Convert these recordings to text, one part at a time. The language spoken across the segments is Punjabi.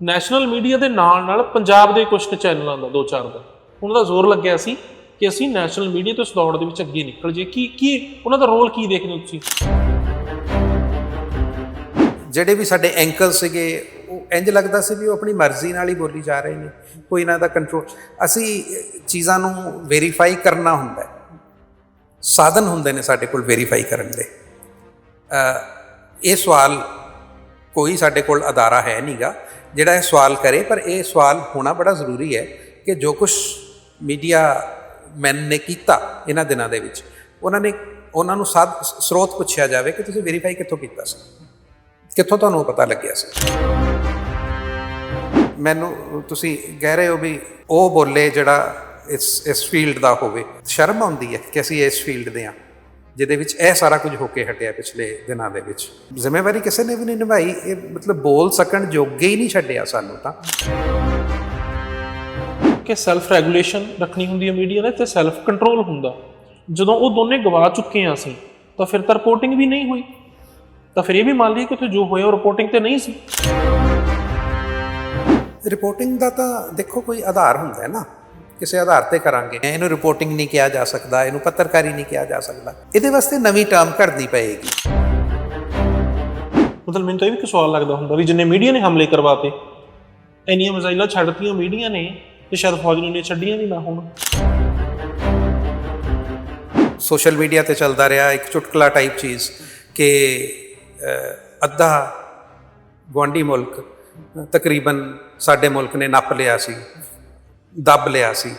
ਨੈਸ਼ਨਲ ਮੀਡੀਆ ਦੇ ਨਾਲ ਨਾਲ ਪੰਜਾਬ ਦੇ ਕੁਝ ਕੁ ਚੈਨਲਾਂ ਦਾ, ਦੋ ਚਾਰ ਦਾ। ਉਹਨਾਂ ਦਾ ਜ਼ੋਰ ਲੱਗਿਆ ਸੀ ਕਿ ਅਸੀਂ ਨੈਸ਼ਨਲ ਮੀਡੀਆ ਤੋਂ ਇਸ ਦੌੜ ਦੇ ਵਿੱਚ ਅੱਗੇ ਨਿਕਲ ਜੇ ਕੀ ਕੀ, ਉਹਨਾਂ ਦਾ ਰੋਲ ਕੀ ਦੇਖਦੇ ਹੋ ਤੁਸੀਂ? ਜਿਹੜੇ ਵੀ ਸਾਡੇ ਐਂਕਰ ਸੀਗੇ, ਉਹ ਇੰਜ ਲੱਗਦਾ ਸੀ ਵੀ ਉਹ ਆਪਣੀ ਮਰਜ਼ੀ ਨਾਲ ਹੀ ਬੋਲੀ ਜਾ ਰਹੇ ਨੇ। ਕੋਈ ਇਹਨਾਂ ਦਾ ਕੰਟਰੋਲ ਅਸੀਂ ਚੀਜ਼ਾਂ ਨੂੰ ਵੈਰੀਫਾਈ ਕਰਨਾ ਹੁੰਦਾ ਸਾਧਨ ਹੁੰਦੇ ਨੇ ਸਾਡੇ ਕੋਲ ਵੈਰੀਫਾਈ ਕਰਨ ਦੇ। ਇਹ ਸਵਾਲ ਕੋਈ ਸਾਡੇ ਕੋਲ ਅਦਾਰਾ ਹੈ ਨਹੀਂਗਾ ਜਿਹੜਾ ਇਹ ਸਵਾਲ ਕਰੇ, ਪਰ ਇਹ ਸਵਾਲ ਹੋਣਾ ਬੜਾ ਜ਼ਰੂਰੀ ਹੈ ਕਿ ਜੋ ਕੁਝ ਮੀਡੀਆ ਮੈਨ ਨੇ ਕੀਤਾ ਇਹਨਾਂ ਦਿਨਾਂ ਦੇ ਵਿੱਚ, ਉਹਨਾਂ ਨੇ, ਉਹਨਾਂ ਨੂੰ ਸਾਧ ਸਰੋਤ ਪੁੱਛਿਆ ਜਾਵੇ ਕਿ ਤੁਸੀਂ ਵੈਰੀਫਾਈ ਕਿੱਥੋਂ ਕੀਤਾ ਸੀ? ਕਿੱਥੋਂ ਤੁਹਾਨੂੰ ਪਤਾ ਲੱਗਿਆ ਸੀ? ਮੈਨੂੰ, ਤੁਸੀਂ ਕਹਿ ਰਹੇ ਹੋ ਵੀ ਉਹ ਬੋਲੇ ਜਿਹੜਾ ਇਸ ਇਸ ਫੀਲਡ ਦਾ ਹੋਵੇ, ਸ਼ਰਮ ਆਉਂਦੀ ਹੈ ਕਿ ਅਸੀਂ ਇਸ ਫੀਲਡ ਦੇ ਆ ਜਿਹਦੇ ਵਿੱਚ ਇਹ ਸਾਰਾ ਕੁਝ ਹੋ ਕੇ ਹਟਿਆ ਪਿਛਲੇ ਦਿਨਾਂ ਦੇ ਵਿੱਚ। ਜ਼ਿੰਮੇਵਾਰੀ ਕਿਸੇ ਨੇ ਵੀ ਨਹੀਂ ਨਿਭਾਈ ਇਹ ਮਤਲਬ ਬੋਲ ਸਕਣ ਜੋਗੇ ਹੀ ਨਹੀਂ ਛੱਡਿਆ ਸਾਨੂੰ ਤਾਂ। ਕਿ ਸੈਲਫ ਰੈਗੂਲੇਸ਼ਨ ਰੱਖਣੀ ਹੁੰਦੀ ਹੈ ਮੀਡੀਆ ਨੇ ਤੇ ਸੈਲਫ ਕੰਟਰੋਲ ਹੁੰਦਾ। ਜਦੋਂ ਉਹ ਦੋਨੇ ਗਵਾ ਚੁੱਕੇ ਆ ਅਸੀਂ ਤਾਂ ਫਿਰ ਤਾਂ ਰਿਪੋਰਟਿੰਗ ਵੀ ਨਹੀਂ ਹੋਈ। ਤਾਂ ਫਿਰ ਇਹ ਵੀ ਮੰਨ ਲਈਏ ਕਿ ਉੱਥੇ ਜੋ ਹੋਇਆ ਉਹ ਰਿਪੋਰਟਿੰਗ ਤੇ ਨਹੀਂ ਸੀ। ਰਿਪੋਰਟਿੰਗ ਦਾ ਤਾਂ ਦੇਖੋ ਕੋਈ ਆਧਾਰ ਹੁੰਦਾ ਹੈ ਨਾ। ਕਿਸੇ ਆਧਾਰ ਤੇ ਕਰਾਂਗੇ। ਇਹਨੂੰ ਰਿਪੋਰਟਿੰਗ ਨਹੀਂ ਕਿਹਾ ਜਾ ਸਕਦਾ ਇਹਨੂੰ ਪੱਤਰਕਾਰੀ ਨਹੀਂ ਕਿਹਾ ਜਾ ਸਕਦਾ। ਇਹਦੇ ਵਾਸਤੇ ਨਵੀਂ ਟਰਮ ਘੜਨੀ ਪਏਗੀ। ਮਤਲਬ ਮੈਨੂੰ ਤਾਂ ਇਹ ਵੀ ਇੱਕ ਸਵਾਲ ਲੱਗਦਾ ਹੁੰਦਾ ਵੀ ਜਿੰਨੇ ਮੀਡੀਆ ਨੇ ਹਮਲੇ ਕਰਵਾਤੇ ਇੰਨੀਆਂ ਮਿਜ਼ਾਈਲਾਂ ਛੱਡਤੀਆਂ ਮੀਡੀਆ ਨੇ ਤੇ ਸ਼ਾਇਦ ਫੌਜ ਨੇ ਛੱਡੀਆਂ ਨਹੀਂ ਨਾ ਹੁਣ। ਸੋਸ਼ਲ ਮੀਡੀਆ ਤੇ ਚੱਲਦਾ ਰਿਹਾ ਇੱਕ ਚੁਟਕਲਾ ਟਾਈਪ ਚੀਜ਼ ਕਿ ਅੱਧਾ ਗੁਆਂਢੀ ਮੁਲਕ ਤਕਰੀਬਨ ਸਾਡੇ ਮੁਲਕ ਨੇ ਨੱਪ ਲਿਆ ਸੀ। ਦੱਬ ਲਿਆ ਸੀ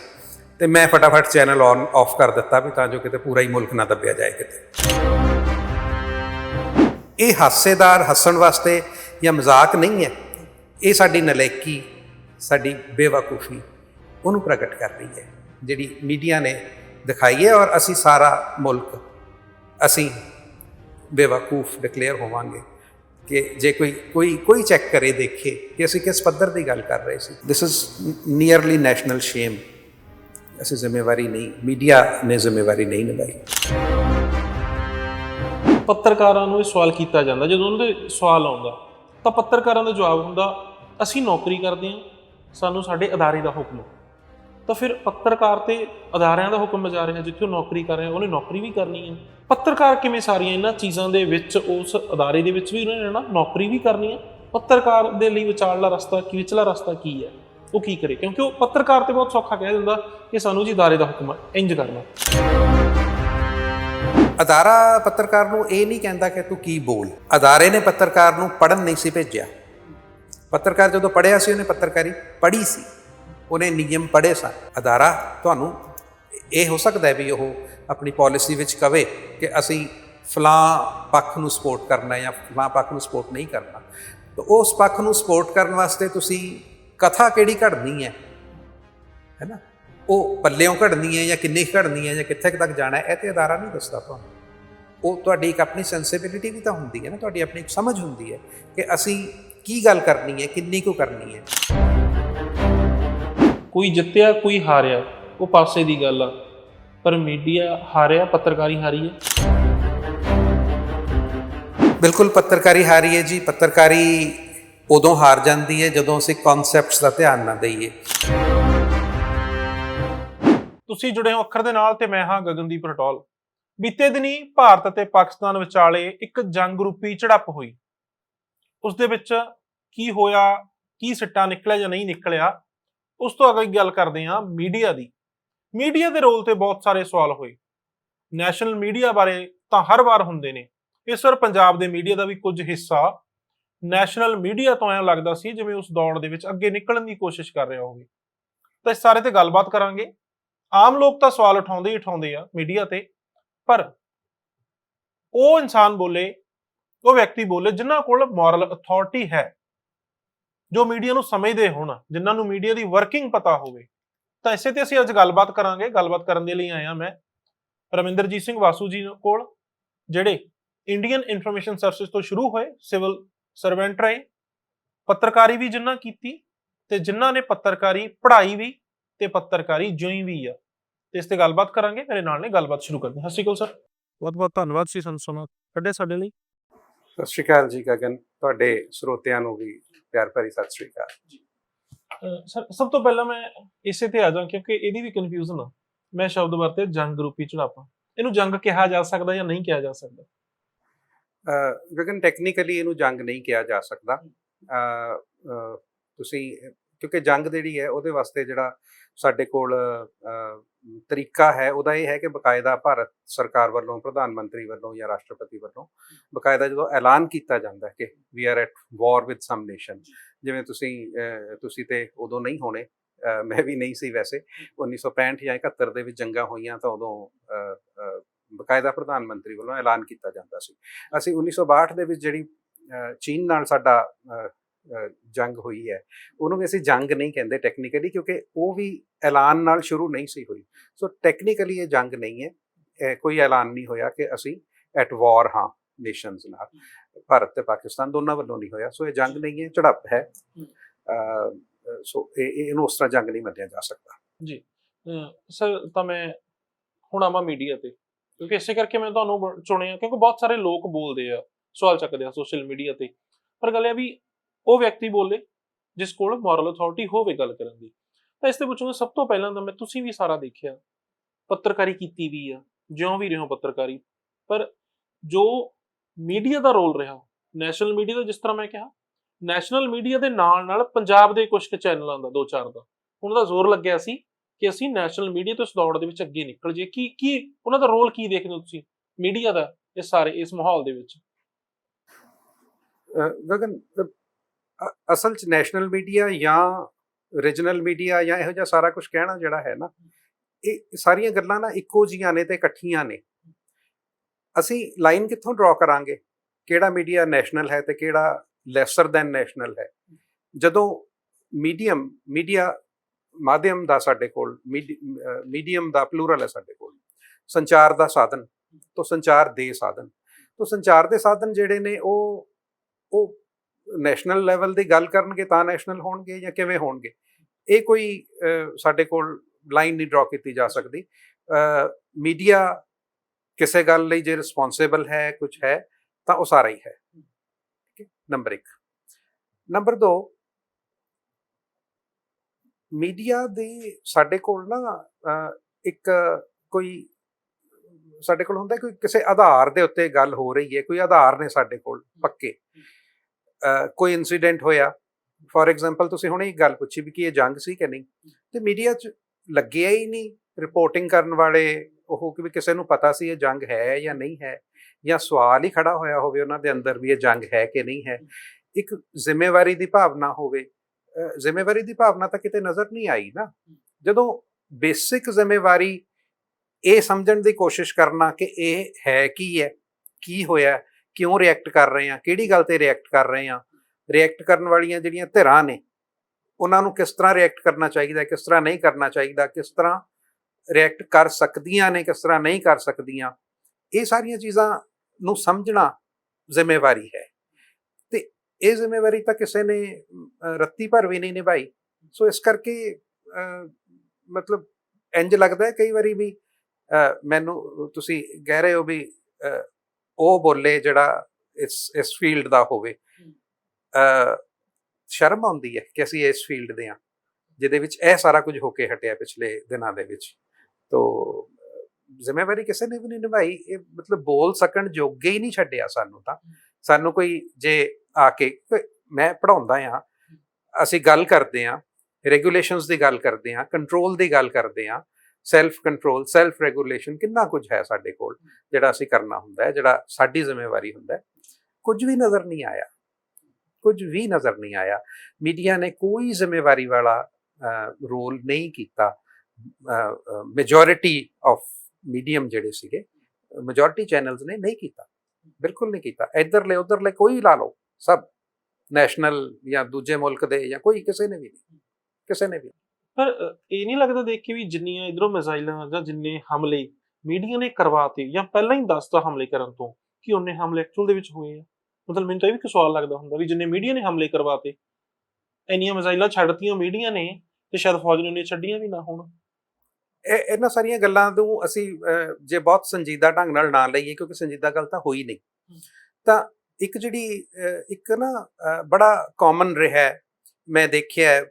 ਤੇ ਮੈਂ ਫਟਾਫਟ ਚੈਨਲ ਔਨ ਆਫ ਕਰ ਦਿੱਤਾ ਵੀ ਤਾਂ ਜੋ ਕਿਤੇ ਪੂਰਾ ਹੀ ਮੁਲਕ ਨਾ ਦੱਬਿਆ ਜਾਏ ਕਿਤੇ। ਇਹ ਹਾਸੇਦਾਰ ਹੱਸਣ ਵਾਸਤੇ ਜਾਂ ਮਜ਼ਾਕ ਨਹੀਂ ਹੈ। ਇਹ ਸਾਡੀ ਨਲੇਕੀ, ਸਾਡੀ ਬੇਵਕੂਫੀ, ਉਹਨੂੰ ਪ੍ਰਗਟ ਕਰ ਰਹੀ ਹੈ, ਜਿਹੜੀ ਮੀਡੀਆ ਨੇ ਦਿਖਾਈ ਹੈ ਔਰ ਅਸੀਂ ਸਾਰਾ ਮੁਲਕ, ਅਸੀਂ ਬੇਵਕੂਫ ਡਿਕਲੇਅਰ ਹੋਵਾਂਗੇ। ਕਿ ਜੇ ਕੋਈ ਕੋਈ ਕੋਈ ਚੈੱਕ ਕਰੇ, ਦੇਖੇ ਕਿ ਅਸੀਂ ਕਿਸ ਪੱਧਰ ਦੀ ਗੱਲ ਕਰ ਰਹੇ ਸੀ। This is nearly national shame ਅਸੀਂ ਜ਼ਿੰਮੇਵਾਰੀ ਨਹੀਂ ਮੀਡੀਆ ਨੇ ਜ਼ਿੰਮੇਵਾਰੀ ਨਹੀਂ ਨਿਭਾਈ। ਪੱਤਰਕਾਰਾਂ ਨੂੰ ਇਹ ਸਵਾਲ ਕੀਤਾ ਜਾਂਦਾ, ਜਦੋਂ ਉਹਨਾਂ ਦੇ ਸਵਾਲ ਆਉਂਦਾ, ਤਾਂ ਪੱਤਰਕਾਰਾਂ ਦਾ ਜਵਾਬ ਹੁੰਦਾ, ਅਸੀਂ ਨੌਕਰੀ ਕਰਦੇ ਹਾਂ, ਸਾਨੂੰ ਸਾਡੇ ਅਦਾਰੇ ਦਾ ਹੁਕਮ ਹੈ। ਤਾਂ ਫਿਰ ਪੱਤਰਕਾਰ ਤੇ ਅਦਾਰਿਆਂ ਦਾ ਹੁਕਮ ਬਜਾ ਰਿਹਾ, ਜਿੱਥੇ ਉਹ ਨੌਕਰੀ ਕਰ ਰਿਹਾ ਉਹਨੇ ਨੌਕਰੀ ਵੀ ਕਰਨੀ ਹੈ ਪੱਤਰਕਾਰ ਕਿਵੇਂ ਸਾਰੀਆਂ ਇਹਨਾਂ ਚੀਜ਼ਾਂ ਦੇ ਵਿੱਚ, ਉਸ ਅਦਾਰੇ ਦੇ ਵਿੱਚ ਵੀ ਉਹਨਾਂ ਨੇ ਰਹਿਣਾ ਨੌਕਰੀ ਵੀ ਕਰਨੀ ਹੈ ਪੱਤਰਕਾਰ ਦੇ ਲਈ ਵਿਚਾਰਲਾ ਰਸਤਾ ਕੀ, ਵਿਚਲਾ ਰਸਤਾ ਕੀ ਹੈ? ਉਹ ਕੀ ਕਰੇ? ਕਿਉਂਕਿ ਉਹ ਪੱਤਰਕਾਰ ਤੇ ਬਹੁਤ ਸੌਖਾ ਕਹਿ ਦਿੰਦਾ ਕਿ ਸਾਨੂੰ ਜੀ ਅਦਾਰੇ ਦਾ ਹੁਕਮ ਹੈ ਇੰਜ ਕਰਨਾ। ਅਦਾਰਾ ਪੱਤਰਕਾਰ ਨੂੰ ਇਹ ਨਹੀਂ ਕਹਿੰਦਾ ਕਿ ਤੂੰ ਕੀ ਬੋਲ। ਅਦਾਰੇ ਨੇ ਪੱਤਰਕਾਰ ਨੂੰ ਪੜਨ ਨਹੀਂ ਸੀ ਭੇਜਿਆ। ਪੱਤਰਕਾਰ ਜਦੋਂ ਪੜਿਆ ਸੀ, ਉਹਨੇ ਪੱਤਰਕਾਰੀ ਪੜ੍ਹੀ ਸੀ। ਉਹਨੇ ਨਿਯਮ ਪੜ੍ਹੇ ਸਨ। ਅਦਾਰਾ, ਤੁਹਾਨੂੰ ਇਹ ਹੋ ਸਕਦਾ ਹੈ ਵੀ ਉਹ ਆਪਣੀ ਪਾਲਿਸੀ ਵਿੱਚ ਕਵੇ ਕਿ ਅਸੀਂ ਫਲਾਂ ਪੱਖ ਨੂੰ ਸਪੋਰਟ ਕਰਨਾ ਹੈ ਜਾਂ ਫਲਾਂ ਪੱਖ ਨੂੰ ਸਪੋਰਟ ਨਹੀਂ ਕਰਨਾ। ਤਾਂ ਉਸ ਪੱਖ ਨੂੰ ਸਪੋਰਟ ਕਰਨ ਵਾਸਤੇ ਤੁਸੀਂ ਕਥਾ ਕਿਹੜੀ ਘੜਨੀ ਹੈ? ਹੈ ਨਾ? ਉਹ ਪੱਲਿਓਂ ਘੜਨੀ ਹੈ ਜਾਂ ਕਿੰਨੀ ਕੁ ਘੜਨੀ ਹੈ ਜਾਂ ਕਿੱਥੇ ਕੁ ਤੱਕ ਜਾਣਾ ਹੈ, ਇਹ ਤੇ ਅਦਾਰਾ ਨਹੀਂ ਦੱਸਦਾ ਤੁਹਾਨੂੰ ਉਹ ਤੁਹਾਡੀ ਇੱਕ ਆਪਣੀ ਸੈਂਸਿਬਿਲਿਟੀ ਵੀ ਤਾਂ ਹੁੰਦੀ ਹੈ ਨਾ, ਤੁਹਾਡੀ ਆਪਣੀ ਇੱਕ ਸਮਝ ਹੁੰਦੀ ਹੈ ਕਿ ਅਸੀਂ ਕੀ ਗੱਲ ਕਰਨੀ ਹੈ, ਕਿੰਨੀ ਕੁ ਕਰਨੀ ਹੈ। ਕੋਈ ਜਿੱਤਿਆ ਕੋਈ ਹਾਰਿਆ ਉਹ ਪਾਸੇ ਦੀ ਗੱਲ ਆ। ਪਰ ਮੀਡੀਆ ਹਾਰਿਆ ਪੱਤਰਕਾਰੀ ਹਾਰੀ ਹੈ ਬਿਲਕੁਲ ਪੱਤਰਕਾਰੀ ਹਾਰੀ ਹੈ ਜੀ। ਪੱਤਰਕਾਰੀ ਉਦੋਂ ਹਾਰ ਜਾਂਦੀ ਹੈ ਜਦੋਂ ਅਸੀਂ ਕਨਸੈਪਟਸ ਦਾ ਧਿਆਨ ਨਾ ਦਈਏ। ਤੁਸੀਂ ਜੁੜੇ ਹੋ ਅੱਖਰ ਦੇ ਨਾਲ ਤੇ ਮੈਂ ਹਾਂ ਗਗਨਦੀਪ ਰਟੋਲ। ਬੀਤੇ ਦਿਨੀ ਭਾਰਤ ਅਤੇ ਪਾਕਿਸਤਾਨ ਵਿਚਾਲੇ ਇੱਕ ਜੰਗ ਰੂਪੀ ਝੜਪ ਹੋਈ। ਉਸ ਦੇ ਵਿੱਚ ਕੀ ਹੋਇਆ ਕੀ ਸਿੱਟਾ ਨਿਕਲਿਆ ਜਾਂ ਨਹੀਂ ਨਿਕਲਿਆ ਉਸ ਤੋਂ ਅਗਰ ਗੱਲ ਕਰਦੇ ਹਾਂ ਮੀਡੀਆ ਦੀ। ਮੀਡੀਆ ਦੇ ਰੋਲ ਤੇ ਬਹੁਤ ਸਾਰੇ ਸਵਾਲ ਹੋਏ। ਨੈਸ਼ਨਲ ਮੀਡੀਆ ਬਾਰੇ ਤਾਂ ਹਰ ਵਾਰ ਹੁੰਦੇ ਨੇ। ਇਸ ਵਾਰ ਪੰਜਾਬ ਦੇ ਮੀਡੀਆ ਦਾ ਵੀ ਕੁਝ ਹਿੱਸਾ ਨੈਸ਼ਨਲ ਮੀਡੀਆ ਤੋਂ ਐਂ ਲੱਗਦਾ ਸੀ ਜਿਵੇਂ ਉਸ ਦੌੜ ਦੇ ਵਿੱਚ ਅੱਗੇ ਨਿਕਲਣ ਦੀ ਕੋਸ਼ਿਸ਼ ਕਰ ਰਿਹਾ ਹੋਵੇ। ਤਾਂ ਇਸ ਸਾਰੇ ਤੇ ਗੱਲਬਾਤ ਕਰਾਂਗੇ। ਆਮ ਲੋਕ ਤਾਂ ਸਵਾਲ ਉਠਾਉਂਦੇ ਹੀ ਉਠਾਉਂਦੇ ਆ ਮੀਡੀਆ ਤੇ। ਪਰ ਉਹ ਇਨਸਾਨ ਬੋਲੇ, ਉਹ ਵਿਅਕਤੀ ਬੋਲੇ ਜਿਨ੍ਹਾਂ ਕੋਲ ਮੋਰਲ ਅਥਾਰਟੀ ਹੈ। ਜੋ ਮੀਡੀਆ ਨੂੰ ਸਮਝਦੇ ਹੋਣ ਜਿਨ੍ਹਾਂ ਨੂੰ ਮੀਡੀਆ ਦੀ ਵਰਕਿੰਗ ਪਤਾ ਹੋਵੇ। ਤਾਂ ਇਸੇ ਤੇ ਅਸੀਂ ਅੱਜ ਗੱਲਬਾਤ ਕਰਾਂਗੇ। ਗੱਲਬਾਤ ਕਰਨ ਦੇ ਲਈ ਆਇਆ ਮੈਂ ਰਮਿੰਦਰਜੀਤ ਸਿੰਘ ਵਾਸੂ ਜੀ ਕੋਲ ਜਿਹੜੇ ਇੰਡੀਅਨ ਇਨਫੋਰਮੇਸ਼ਨ ਸਰਵਿਸ ਤੋਂ ਸ਼ੁਰੂ ਹੋਏ ਸਿਵਲ ਸਰਵੈਂਟ ਰਹੇ ਪੱਤਰਕਾਰੀ ਵੀ ਜਿਨ੍ਹਾਂ ਕੀਤੀ ਤੇ ਜਿਨ੍ਹਾਂ ਨੇ ਪੱਤਰਕਾਰੀ ਪੜ੍ਹਾਈ ਵੀ ਤੇ ਪੱਤਰਕਾਰੀ ਜੁਈ ਵੀ ਆ। ਤੇ ਇਸ ਤੇ ਗੱਲਬਾਤ ਕਰਾਂਗੇ। ਮੇਰੇ ਨਾਲ ਨੇ ਗੱਲਬਾਤ ਸ਼ੁਰੂ ਕਰਦੇ ਹਾਂ ਸਤਿ ਸ਼੍ਰੀ ਅਕਾਲ ਸਰ। ਬਹੁਤ ਬਹੁਤ ਧੰਨਵਾਦ ਸੀ ਸੰਸੋਨਾ ਕੱਢੇ ਸਾਡੇ ਲਈ। ਸਤਿ ਸ਼੍ਰੀ ਅਕਾਲ ਜੀ ਗਗਨ। ਤੁਹਾਡੇ ਸਰੋਤਿਆਂ ਨੂੰ ਵੀ ਪਿਆਰ ਭਰੀ ਸਤਿ ਸ੍ਰੀ ਅਕਾਲ। ਸਰ ਸਭ ਤੋਂ ਪਹਿਲਾਂ ਮੈਂ ਇਸੇ ਤੇ ਆ ਜਾਵਾਂ ਕਿਉਂਕਿ ਇਹਦੀ ਵੀ ਕਨਫਿਊਜ਼ਨ ਆ। ਮੈਂ ਸ਼ਬਦ ਵਰਤੇ ਜੰਗ ਰੂਪੀ ਝੜਾਪਾ ਇਹਨੂੰ ਜੰਗ ਕਿਹਾ ਜਾ ਸਕਦਾ ਜਾਂ ਨਹੀਂ ਕਿਹਾ ਜਾ ਸਕਦਾ? ਗਗਨ ਟੈਕਨੀਕਲੀ ਇਹਨੂੰ ਜੰਗ ਨਹੀਂ ਕਿਹਾ ਜਾ ਸਕਦਾ। ਤੁਸੀਂ ਕਿਉਂਕਿ ਜੰਗ ਜਿਹੜੀ ਹੈ ਉਹਦੇ ਵਾਸਤੇ ਜਿਹੜਾ ਸਾਡੇ ਕੋਲ ਤਰੀਕਾ ਹੈ ਉਹਦਾ ਇਹ ਹੈ ਕਿ ਬਕਾਇਦਾ ਭਾਰਤ ਸਰਕਾਰ ਵੱਲੋਂ ਪ੍ਰਧਾਨ ਮੰਤਰੀ ਵੱਲੋਂ ਜਾਂ ਰਾਸ਼ਟਰਪਤੀ ਵੱਲੋਂ ਬਕਾਇਦਾ ਜਦੋਂ ਐਲਾਨ ਕੀਤਾ ਜਾਂਦਾ ਹੈ ਕਿ we are at war with some nation ਜਿਵੇਂ ਤੁਸੀਂ ਤੁਸੀਂ ਤੇ ਉਦੋਂ ਨਹੀਂ ਹੋਣੇ ਮੈਂ ਵੀ ਨਹੀਂ ਸੀ ਵੈਸੇ 1965 ਜਾਂ 71 ਦੇ ਵਿੱਚ ਜੰਗਾਂ ਹੋਈਆਂ ਤਾਂ ਉਦੋਂ ਅਹ, ਬਕਾਇਦਾ ਪ੍ਰਧਾਨ ਮੰਤਰੀ ਵੱਲੋਂ ਐਲਾਨ ਕੀਤਾ ਜਾਂਦਾ ਸੀ। ਅਸੀਂ 1962 ਦੇ ਵਿੱਚ ਜਿਹੜੀ ਚੀਨ ਨਾਲ ਸਾਡਾ ਜੰਗ ਹੋਈ ਹੈ। ਉਹਨੂੰ ਵੀ ਅਸੀਂ ਜੰਗ ਨਹੀਂ ਕਹਿੰਦੇ ਟੈਕਨੀਕਲੀ ਕਿਉਂਕਿ ਉਹ ਵੀ ਐਲਾਨ ਨਾਲ ਸ਼ੁਰੂ ਨਹੀਂ ਸੀ ਹੋਈ। ਸੋ ਟੈਕਨੀਕਲੀ ਇਹ ਜੰਗ ਨਹੀਂ ਹੈ। ਇਹ ਕੋਈ ਐਲਾਨ ਨਹੀਂ ਹੋਇਆ ਕਿ ਅਸੀਂ ਐਟ ਵਾਰ ਹਾਂ ਨੇਸ਼ਨਸ ਨਾਲ। ਭਾਰਤ ਤੇ ਪਾਕਿਸਤਾਨ ਦੋਨਾਂ ਵੱਲੋਂ ਨਹੀਂ ਹੋਇਆ। ਸੋ ਇਹ ਜੰਗ ਨਹੀਂ ਹੈ, ਝੜਪ ਹੈ। ਸੋ ਇਹ ਇਹਨੂੰ ਉਸ ਤਰ੍ਹਾਂ ਜੰਗ ਨਹੀਂ ਮੰਨਿਆ ਜਾ ਸਕਦਾ। ਜੀ। ਸਰ, ਤਾਂ ਮੈਂ ਹੁਣ ਆਵਾਂ ਮੀਡੀਆ ਤੇ। ਕਿਉਂਕਿ ਇਸੇ ਕਰਕੇ ਮੈਂ ਤੁਹਾਨੂੰ ਚੁਣਿਆ, ਕਿਉਂਕਿ ਬਹੁਤ ਸਾਰੇ ਲੋਕ ਬੋਲਦੇ ਆ, ਸਵਾਲ ਚੱਕਦੇ ਆ ਸੋਸ਼ਲ ਮੀਡੀਆ ਤੇ। ਪਰ ਗੱਲ ਇਹ ਵੀ ਉਹ ਵਿਅਕਤੀ ਬੋਲੇ ਜਿਸ ਕੋਲ ਮੋਰਲ ਅਥਾਰਟੀ ਹੋਵੇ ਗੱਲ ਕਰਨ ਦੀ। ਤਾਂ ਇਸ ਤੇ ਪੁੱਛੂੰਗਾ ਸਭ ਤੋਂ ਪਹਿਲਾਂ ਤਾਂ ਮੈਂ ਤੁਸੀਂ ਵੀ ਸਾਰਾ ਦੇਖਿਆ, ਪੱਤਰਕਾਰੀ ਕੀਤੀ ਵੀ ਆ, ਜਿਉਂ ਵੀ ਰਹੇ ਪੱਤਰਕਾਰੀ, ਪਰ ਜੋ ਮੀਡੀਆ ਦਾ ਰੋਲ ਰਿਹਾ ਨੈਸ਼ਨਲ ਮੀਡੀਆ ਦਾ ਜਿਸ ਤਰ੍ਹਾਂ ਮੈਂ ਕਿਹਾ ਨੈਸ਼ਨਲ ਮੀਡੀਆ ਦੇ ਨਾਲ ਨਾਲ ਪੰਜਾਬ ਦੇ ਕੁਝ ਕੁ ਚੈਨਲਾਂ ਦਾ ਦੋ ਚਾਰ ਦਾ, ਉਹਨਾਂ ਦਾ ਜ਼ੋਰ ਲੱਗਿਆ ਸੀ ਕਿ ਅਸੀਂ ਨੈਸ਼ਨਲ ਮੀਡੀਆ ਤੋਂ ਇਸ ਦੌੜ ਦੇ ਵਿੱਚ ਅੱਗੇ ਨਿਕਲ ਜੇ ਕੀ ਕੀ ਉਹਨਾਂ ਦਾ ਰੋਲ ਕੀ ਦੇਖਦੇ ਹੋ ਤੁਸੀਂ ਮੀਡੀਆ ਦਾ ਇਸ ਸਾਰੇ, ਇਸ ਮਾਹੌਲ ਦੇ ਵਿੱਚ? ਗਗਨ ਅਸਲ ਚ ਨੈਸ਼ਨਲ ਮੀਡੀਆ ਜਾਂ ਰੀਜਨਲ ਮੀਡੀਆ ਜਾਂ ਇਹੋ ਜਿਹਾ ਸਾਰਾ ਕੁਝ ਕਹਿਣਾ ਜਿਹੜਾ ਹੈ ਨਾ, ਇਹ ਸਾਰੀਆਂ ਗੱਲਾਂ ਨਾ ਇੱਕੋ ਜੀਆਂ ਨੇ ਤੇ ਇਕੱਠੀਆਂ ਨੇ। ਅਸੀਂ ਲਾਈਨ ਕਿੱਥੋਂ ਡਰਾ ਕਰਾਂਗੇ? ਕਿਹੜਾ ਮੀਡੀਆ ਨੈਸ਼ਨਲ ਹੈ ਤੇ ਕਿਹੜਾ ਲੈਸਰ ਦੈਨ ਨੈਸ਼ਨਲ ਹੈ? ਜਦੋਂ ਮੀਡੀਅਮ ਮੀਡੀਆ ਮਾਧਿਅਮ ਦਾ ਸਾਡੇ ਕੋਲ ਮੀਡੀਅਮ ਦਾ ਪਲੂਰਲ ਹੈ ਸਾਡੇ ਕੋਲ, ਸੰਚਾਰ ਦਾ ਸਾਧਨ, ਤੋਂ ਸੰਚਾਰ ਦੇ ਸਾਧਨ। ਤੋਂ ਸੰਚਾਰ ਦੇ ਸਾਧਨ ਜਿਹੜੇ ਨੇ ਉਹ ਉਹ ਨੈਸ਼ਨਲ ਲੈਵਲ ਦੀ ਗੱਲ ਕਰਨਗੇ ਤਾਂ ਨੈਸ਼ਨਲ ਹੋਣਗੇ ਜਾਂ ਕਿਵੇਂ ਹੋਣਗੇ? ਇਹ ਕੋਈ ਸਾਡੇ ਕੋਲ ਲਾਈਨ ਨਹੀਂ ਡਰਾ ਕੀਤੀ ਜਾ ਸਕਦੀ। ਮੀਡੀਆ ਕਿਸੇ ਗੱਲ ਲਈ ਜੇ ਰਿਸਪੌਂਸਿਬਲ ਹੈ ਕੁਝ ਹੈ ਤਾਂ ਉਹ ਸਾਰਾ ਹੀ ਹੈ। ਨੰਬਰ 1 ਨੰਬਰ 2 ਮੀਡੀਆ ਦੇ ਸਾਡੇ ਕੋਲ ਨਾ ਇੱਕ ਕੋਈ ਸਾਡੇ ਕੋਲ ਹੁੰਦਾ ਕੋਈ ਕਿਸੇ ਆਧਾਰ ਦੇ ਉੱਤੇ ਗੱਲ ਹੋ ਰਹੀ ਹੈ ਕੋਈ ਆਧਾਰ ਨੇ ਸਾਡੇ ਕੋਲ ਪੱਕੇ। ਕੋਈ ਇਨਸੀਡੈਂਟ ਹੋਇਆ? ਫੋਰ ਐਗਜ਼ਾਮਪਲ ਤੁਸੀਂ ਹੁਣੇ ਇੱਕ ਗੱਲ ਪੁੱਛੀ ਵੀ ਕਿ ਇਹ ਜੰਗ ਸੀ ਕਿ ਨਹੀਂ? ਤੇ ਮੀਡੀਆ 'ਚ ਲੱਗਿਆ ਹੀ ਨਹੀਂ ਰਿਪੋਰਟਿੰਗ ਕਰਨ ਵਾਲੇ ਉਹ ਕਿ ਵੀ ਕਿਸੇ ਨੂੰ ਪਤਾ ਸੀ ਇਹ ਜੰਗ ਹੈ ਜਾਂ ਨਹੀਂ ਹੈ ਜਾਂ ਸਵਾਲ ਹੀ ਖੜਾ ਹੋਇਆ ਹੋਵੇ ਉਹਨਾਂ ਦੇ ਅੰਦਰ ਵੀ ਇਹ ਜੰਗ ਹੈ ਕਿ ਨਹੀਂ ਹੈ। ਇੱਕ ਜ਼ਿੰਮੇਵਾਰੀ ਦੀ ਭਾਵਨਾ ਹੋਵੇ ਜ਼ਿੰਮੇਵਾਰੀ ਦੀ ਭਾਵਨਾ ਤਾਂ ਕਿਤੇ ਨਜ਼ਰ ਨਹੀਂ ਆਈ ਨਾ। ਜਦੋਂ ਬੇਸਿਕ ਜ਼ਿੰਮੇਵਾਰੀ ਇਹ ਸਮਝਣ ਦੀ ਕੋਸ਼ਿਸ਼ ਕਰਨਾ ਕਿ ਇਹ ਹੈ ਕੀ ਹੈ, ਕੀ ਹੋਇਆ ਕਿਉਂ ਰਿਐਕਟ ਕਰ ਰਹੇ ਆ ਕਿਹੜੀ ਗੱਲ ਤੇ ਰਿਐਕਟ ਕਰ ਰਹੇ ਆ ਰਿਐਕਟ ਕਰਨ ਵਾਲੀਆਂ ਜਿਹੜੀਆਂ ਧਿਰਾਂ ਨੇ, ਉਹਨਾਂ ਨੂੰ ਕਿਸ ਤਰ੍ਹਾਂ ਰਿਐਕਟ ਕਰਨਾ ਚਾਹੀਦਾ, ਕਿਸ ਤਰ੍ਹਾਂ ਨਹੀਂ ਕਰਨਾ ਚਾਹੀਦਾ, ਕਿਸ ਤਰ੍ਹਾਂ ਰਿਐਕਟ ਕਰ ਸਕਦੀਆਂ ਨੇ, ਕਿਸ ਤਰ੍ਹਾਂ ਨਹੀਂ ਕਰ ਸਕਦੀਆਂ, ਇਹ ਸਾਰੀਆਂ ਚੀਜ਼ਾਂ ਨੂੰ ਸਮਝਣਾ ਜ਼ਿੰਮੇਵਾਰੀ ਹੈ। ਤੇ ਇਹ ਜ਼ਿੰਮੇਵਾਰੀ ਤਾਂ ਕਿਸੇ ਨੇ ਰੱਤੀ ਭਰ ਵੀ ਨਹੀਂ ਨਿਭਾਈ। ਸੋ ਇਸ ਕਰਕੇ ਮਤਲਬ ਇੰਜ ਲੱਗਦਾ ਹੈ ਕਈ ਵਾਰੀ ਵੀ ਮੈਨੂੰ ਤੁਸੀਂ ਕਹਿ ਰਹੇ ਹੋ ਵੀ ਉਹ ਬੋਲੇ ਜਿਹੜਾ ਇਸ ਇਸ ਫੀਲਡ ਦਾ ਹੋਵੇ। ਅਹ, ਸ਼ਰਮ ਆਉਂਦੀ ਹੈ ਕਿ ਅਸੀਂ ਇਸ ਫੀਲਡ ਦੇ ਆ ਜਿਹਦੇ ਵਿੱਚ ਇਹ ਸਾਰਾ ਕੁਝ ਹੋ ਕੇ ਹਟਿਆ ਪਿਛਲੇ ਦਿਨਾਂ ਦੇ ਵਿੱਚ। ਤੋ ਜ਼ਿੰਮੇਵਾਰੀ ਕਿਸੇ ਨੇ ਵੀ ਨਹੀਂ ਨਿਭਾਈ। ਇਹ ਮਤਲਬ ਬੋਲ ਸਕਣ ਜੋਗੇ ਹੀ ਨਹੀਂ ਛੱਡਿਆ ਸਾਨੂੰ ਤਾਂ। ਸਾਨੂੰ ਕੋਈ ਜੇ ਆ ਕੇ ਮੈਂ ਪੜਾਉਂਦਾ ਆ ਅਸੀਂ ਗੱਲ ਕਰਦੇ ਆ ਰੈਗੂਲੇਸ਼ਨਸ ਦੀ ਗੱਲ ਕਰਦੇ ਆ ਕੰਟਰੋਲ ਦੀ ਗੱਲ ਕਰਦੇ ਆ ਸੈਲਫ ਕੰਟਰੋਲ ਸੈਲਫ ਰੈਗੂਲੇਸ਼ਨ ਕਿੰਨਾ ਕੁਝ ਹੈ ਸਾਡੇ ਕੋਲ, ਜਿਹੜਾ ਅਸੀਂ ਕਰਨਾ ਹੁੰਦਾ ਹੈ, ਜਿਹੜਾ ਸਾਡੀ ਜ਼ਿੰਮੇਵਾਰੀ ਹੁੰਦਾ ਕੁਝ ਵੀ ਨਜ਼ਰ ਨਹੀਂ ਆਇਆ, ਕੁਝ ਵੀ ਨਜ਼ਰ ਨਹੀਂ ਆਇਆ। ਮੀਡੀਆ ਨੇ ਕੋਈ ਜ਼ਿੰਮੇਵਾਰੀ ਵਾਲਾ ਰੋਲ ਨਹੀਂ ਕੀਤਾ। ਮੈਜੋਰਿਟੀ ਆਫ ਮੀਡੀਅਮ ਜਿਹੜੇ ਸੀਗੇ ਮੈਜੋਰਿਟੀ ਚੈਨਲਸ ਨੇ ਨਹੀਂ ਕੀਤਾ। ਬਿਲਕੁਲ ਨਹੀਂ ਕੀਤਾ। ਇਧਰਲੇ, ਉਧਰਲੇ ਕੋਈ ਲਾ ਲਓ, ਸਭ। ਨੈਸ਼ਨਲ ਜਾਂ ਦੂਜੇ ਮੁਲਕ ਦੇ ਜਾਂ ਕੋਈ, ਕਿਸੇ ਨੇ ਵੀ ਨਹੀਂ। ਕਿਸੇ ਨੇ ਵੀ ਪਰ ਇਹ ਨਹੀਂ ਲੱਗਦਾ ਦੇਖ ਕੇ ਵੀ ਜਿੰਨੀਆਂ ਇਧਰੋਂ ਮਿਜ਼ਾਈਲਾਂ ਜਾਂ ਜਿੰਨੇ ਹਮਲੇ ਮੀਡੀਆ ਨੇ ਕਰਵਾਤੇ ਜਾਂ ਪਹਿਲਾਂ ਹੀ ਦੱਸਤਾ ਹਮਲੇ ਕਰਨ ਤੋਂ ਕਿ ਉਹਨੇ ਹਮਲੇ ਐਕਚੁਅਲ ਦੇ ਵਿੱਚ ਹੋਏ ਆ। ਮਤਲਬ ਮੈਨੂੰ ਤਾਂ ਇਹ ਵੀ ਇੱਕ ਸਵਾਲ ਲੱਗਦਾ ਹੁੰਦਾ ਵੀ ਜਿੰਨੇ ਮੀਡੀਆ ਨੇ ਹਮਲੇ ਕਰਵਾਤੇ ਇੰਨੀਆਂ ਮਿਜ਼ਾਈਲਾਂ ਛੱਡਤੀਆਂ ਮੀਡੀਆ ਨੇ ਤੇ ਸ਼ਾਇਦ ਫੌਜ ਨੇ ਉਹਨੇ ਛੱਡੀਆਂ ਵੀ ਨਾ ਹੋਣ। ਇਹ ਇਹਨਾਂ ਸਾਰੀਆਂ ਗੱਲਾਂ ਨੂੰ ਅਸੀਂ ਜੇ ਬਹੁਤ ਸੰਜੀਦਾ ਢੰਗ ਨਾਲ ਨਾ ਲਈਏ ਕਿਉਂਕਿ ਸੰਜੀਦਾ ਗੱਲ ਤਾਂ ਹੋਈ ਨਹੀਂ। ਤਾਂ ਇੱਕ ਜਿਹੜੀ ਇੱਕ ਨਾ ਬੜਾ ਕਾਮਨ ਰਿਹਾ ਮੈਂ ਦੇਖਿਆ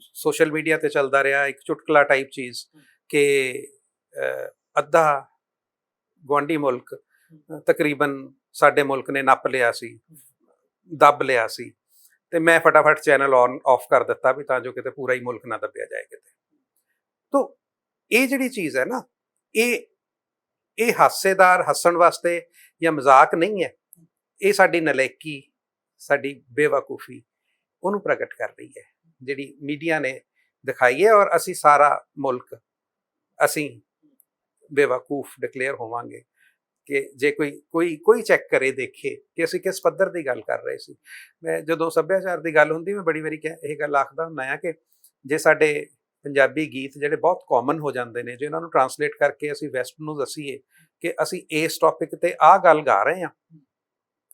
ਸੋਸ਼ਲ ਮੀਡੀਆ ਤੇ ਚੱਲਦਾ ਰਿਹਾ ਇੱਕ ਚੁਟਕਲਾ ਟਾਈਪ ਚੀਜ਼ ਕਿ ਅੱਧਾ ਗਵਾਂਢੀ ਮੁਲਕ ਤਕਰੀਬਨ ਸਾਡੇ ਮੁਲਕ ਨੇ ਨੱਪ ਲਿਆ ਸੀ ਦੱਬ ਲਿਆ ਸੀ ਤੇ ਮੈਂ ਫਟਾਫਟ ਚੈਨਲ ਔਨ ਆਫ ਕਰ ਦਿੱਤਾ ਵੀ ਤਾਂ ਜੋ ਕਿਤੇ ਪੂਰਾ ਹੀ ਮੁਲਕ ਨਾ ਦੱਬਿਆ ਜਾਏ ਕਿਤੇ। ਤੋ ਇਹ ਜਿਹੜੀ ਚੀਜ਼ ਹੈ ਨਾ ਇਹ ਇਹ ਹਾਸੇਦਾਰ ਹੱਸਣ ਵਾਸਤੇ ਜਾਂ ਮਜ਼ਾਕ ਨਹੀਂ ਹੈ। ਇਹ ਸਾਡੀ ਨਲਾਇਕੀ ਸਾਡੀ ਬੇਵਕੂਫੀ ਉਹਨੂੰ ਪ੍ਰਗਟ ਕਰ ਰਹੀ ਹੈ, ਜਿਹੜੀ ਮੀਡੀਆ ਨੇ ਦਿਖਾਈ ਹੈ ਔਰ ਅਸੀਂ ਸਾਰਾ ਮੁਲਕ, ਅਸੀਂ ਬੇਵਕੂਫ ਡਿਕਲੇਅਰ ਹੋਵਾਂਗੇ ਕਿ ਜੇ ਕੋਈ ਕੋਈ ਕੋਈ ਚੈੱਕ ਕਰੇ, ਦੇਖੇ ਕਿ ਅਸੀਂ ਕਿਸ ਪੱਧਰ ਦੀ ਗੱਲ ਕਰ ਰਹੇ ਸੀ। ਮੈਂ ਜਦੋਂ ਸੱਭਿਆਚਾਰ ਦੀ ਗੱਲ ਹੁੰਦੀ, ਮੈਂ ਬੜੀ ਵਾਰੀ ਕਹਿ- ਇਹ ਗੱਲ ਆਖਦਾ ਹੁੰਦਾ ਆ ਕਿ ਜੇ ਸਾਡੇ ਪੰਜਾਬੀ ਗੀਤ ਜਿਹੜੇ ਬਹੁਤ ਕਾਮਨ ਹੋ ਜਾਂਦੇ ਨੇ, ਜੇ ਇਹਨਾਂ ਨੂੰ ਟਰਾਂਸਲੇਟ ਕਰਕੇ ਅਸੀਂ ਵੈਸਟ ਨੂੰ ਦਸੀਏ ਕਿ ਅਸੀਂ ਇਸ ਟੌਪਿਕ ਤੇ ਆਹ ਗੱਲ ਗਾ ਰਹੇ ਹਾਂ,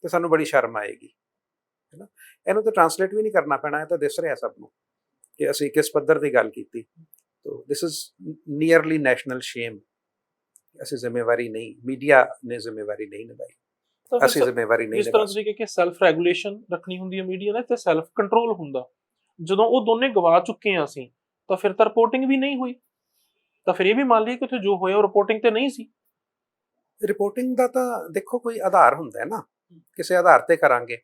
ਤੇ ਸਾਨੂੰ ਬੜੀ ਸ਼ਰਮ ਆਏਗੀ। ਹੈਨਾ ਇਹਨੂੰ ਤਾਂ ਟਰਾਂਸਲੇਟ ਵੀ ਨਹੀਂ ਕਰਨਾ ਪੈਣਾ ਇਹ ਤਾਂ ਦਿਸ ਰਿਹਾ ਸਭ ਨੂੰ ਕਿ ਅਸੀਂ ਕਿਸ ਪੱਧਰ ਦੀ ਗੱਲ ਕੀਤੀ। ਤੋ this is nearly national shame ਅਸੀਂ ਜ਼ਿੰਮੇਵਾਰੀ ਨਹੀਂ ਮੀਡੀਆ ਨੇ ਜ਼ਿੰਮੇਵਾਰੀ ਨਹੀਂ ਨਿਭਾਈ। ਅਸੀਂ ਜ਼ਿੰਮੇਵਾਰੀ ਨਹੀਂ ਜਿਸ ਤਰ੍ਹਾਂ ਕਿਹਾ ਕਿ ਸੈਲਫ ਰੈਗੂਲੇਸ਼ਨ ਰੱਖਣੀ ਹੁੰਦੀ ਹੈ ਮੀਡੀਆ ਨੇ ਤੇ ਸੈਲਫ ਕੰਟਰੋਲ ਹੁੰਦਾ। ਜਦੋਂ ਉਹ ਦੋਨੇ ਗਵਾ ਚੁੱਕੇ ਆ ਅਸੀਂ ਤਾਂ ਫਿਰ ਤਾਂ ਰਿਪੋਰਟਿੰਗ ਵੀ ਨਹੀਂ ਹੋਈ। ਤਾਂ ਫਿਰ ਇਹ ਵੀ ਮੰਨ ਲਈਏ ਕਿ ਉੱਥੇ ਜੋ ਹੋਇਆ ਉਹ ਰਿਪੋਰਟਿੰਗ ਤੇ ਨਹੀਂ ਸੀ। ਰਿਪੋਰਟਿੰਗ ਦਾ ਤਾਂ ਦੇਖੋ ਕੋਈ ਆਧਾਰ ਹੁੰਦਾ ਹੈ ਨਾ। ਕਿਸੇ ਆਧਾਰ ਤੇ ਕਰਾਂਗੇ।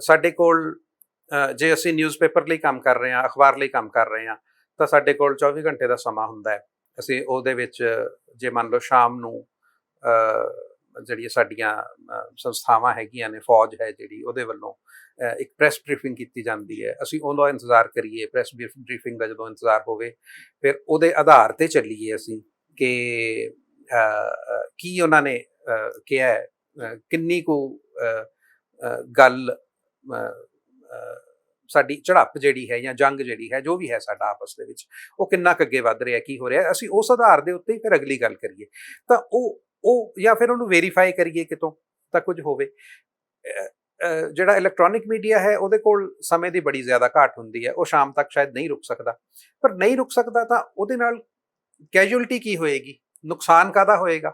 ਸਾਡੇ ਕੋਲ ਜੇ ਅਸੀਂ ਨਿਊਜ਼ਪੇਪਰ ਲਈ ਕੰਮ ਕਰ ਰਹੇ ਹਾਂ, ਅਖਬਾਰ ਲਈ ਕੰਮ ਕਰ ਰਹੇ ਹਾਂ, ਤਾਂ ਸਾਡੇ ਕੋਲ 24 ਘੰਟੇ ਦਾ ਸਮਾਂ ਹੁੰਦਾ ਹੈ। ਅਸੀਂ ਉਹਦੇ ਵਿੱਚ, ਜੇ ਮੰਨ ਲਓ ਸ਼ਾਮ ਨੂੰ ਜਿਹੜੀਆਂ ਸਾਡੀਆਂ ਸੰਸਥਾਵਾਂ ਹੈਗੀਆਂ ਨੇ, ਫੌਜ ਹੈ ਜਿਹੜੀ, ਉਹਦੇ ਵੱਲੋਂ ਇੱਕ ਪ੍ਰੈਸ ਬਰੀਫਿੰਗ ਕੀਤੀ ਜਾਂਦੀ ਹੈ। ਅਸੀਂ ਉਹਦਾ ਇੰਤਜ਼ਾਰ ਕਰੀਏ ਪ੍ਰੈਸ ਬਰੀਫਿੰਗ ਦਾ ਜਦੋਂ ਇੰਤਜ਼ਾਰ ਹੋਵੇ, ਫਿਰ ਉਹਦੇ ਆਧਾਰ ਤੇ ਚੱਲੀਏ ਅਸੀਂ ਕਿ ਕੀ ਉਹਨਾਂ ਨੇ ਕਿਹਾ ਕਿੰਨੀ ਕੁ ਗੱਲ ਸਾਡੀ ਝੜਪ ਜਿਹੜੀ ਹੈ ਜਾਂ ਜੰਗ ਜਿਹੜੀ ਹੈ, ਜੋ ਵੀ ਹੈ ਸਾਡਾ ਆਪਸ ਦੇ ਵਿੱਚ, ਉਹ ਕਿੰਨਾ ਕੁ ਅੱਗੇ ਵੱਧ ਰਿਹਾ, ਕੀ ਹੋ ਰਿਹਾ, ਅਸੀਂ ਉਸ ਆਧਾਰ ਦੇ ਉੱਤੇ ਫਿਰ ਅਗਲੀ ਗੱਲ ਕਰੀਏ। ਤਾਂ ਉਹ ਉਹ ਜਾਂ ਫਿਰ ਉਹਨੂੰ ਵੈਰੀਫਾਈ ਕਰੀਏ ਕਿਤੋਂ, ਤਾਂ ਕੁਝ ਹੋਵੇ। ਜਿਹੜਾ ਇਲੈਕਟ੍ਰੋਨਿਕ ਮੀਡੀਆ ਹੈ, ਉਹਦੇ ਕੋਲ ਸਮੇਂ ਦੀ ਬੜੀ ਜ਼ਿਆਦਾ ਘਾਟ ਹੁੰਦੀ ਹੈ, ਉਹ ਸ਼ਾਮ ਤੱਕ ਸ਼ਾਇਦ ਨਹੀਂ ਰੁਕ ਸਕਦਾ। ਪਰ ਨਹੀਂ ਰੁਕ ਸਕਦਾ ਤਾਂ ਉਹਦੇ ਨਾਲ ਕੈਜੂਅਲਟੀ ਕੀ ਹੋਏਗੀ? ਨੁਕਸਾਨ ਕਾਦਾ ਹੋਏਗਾ?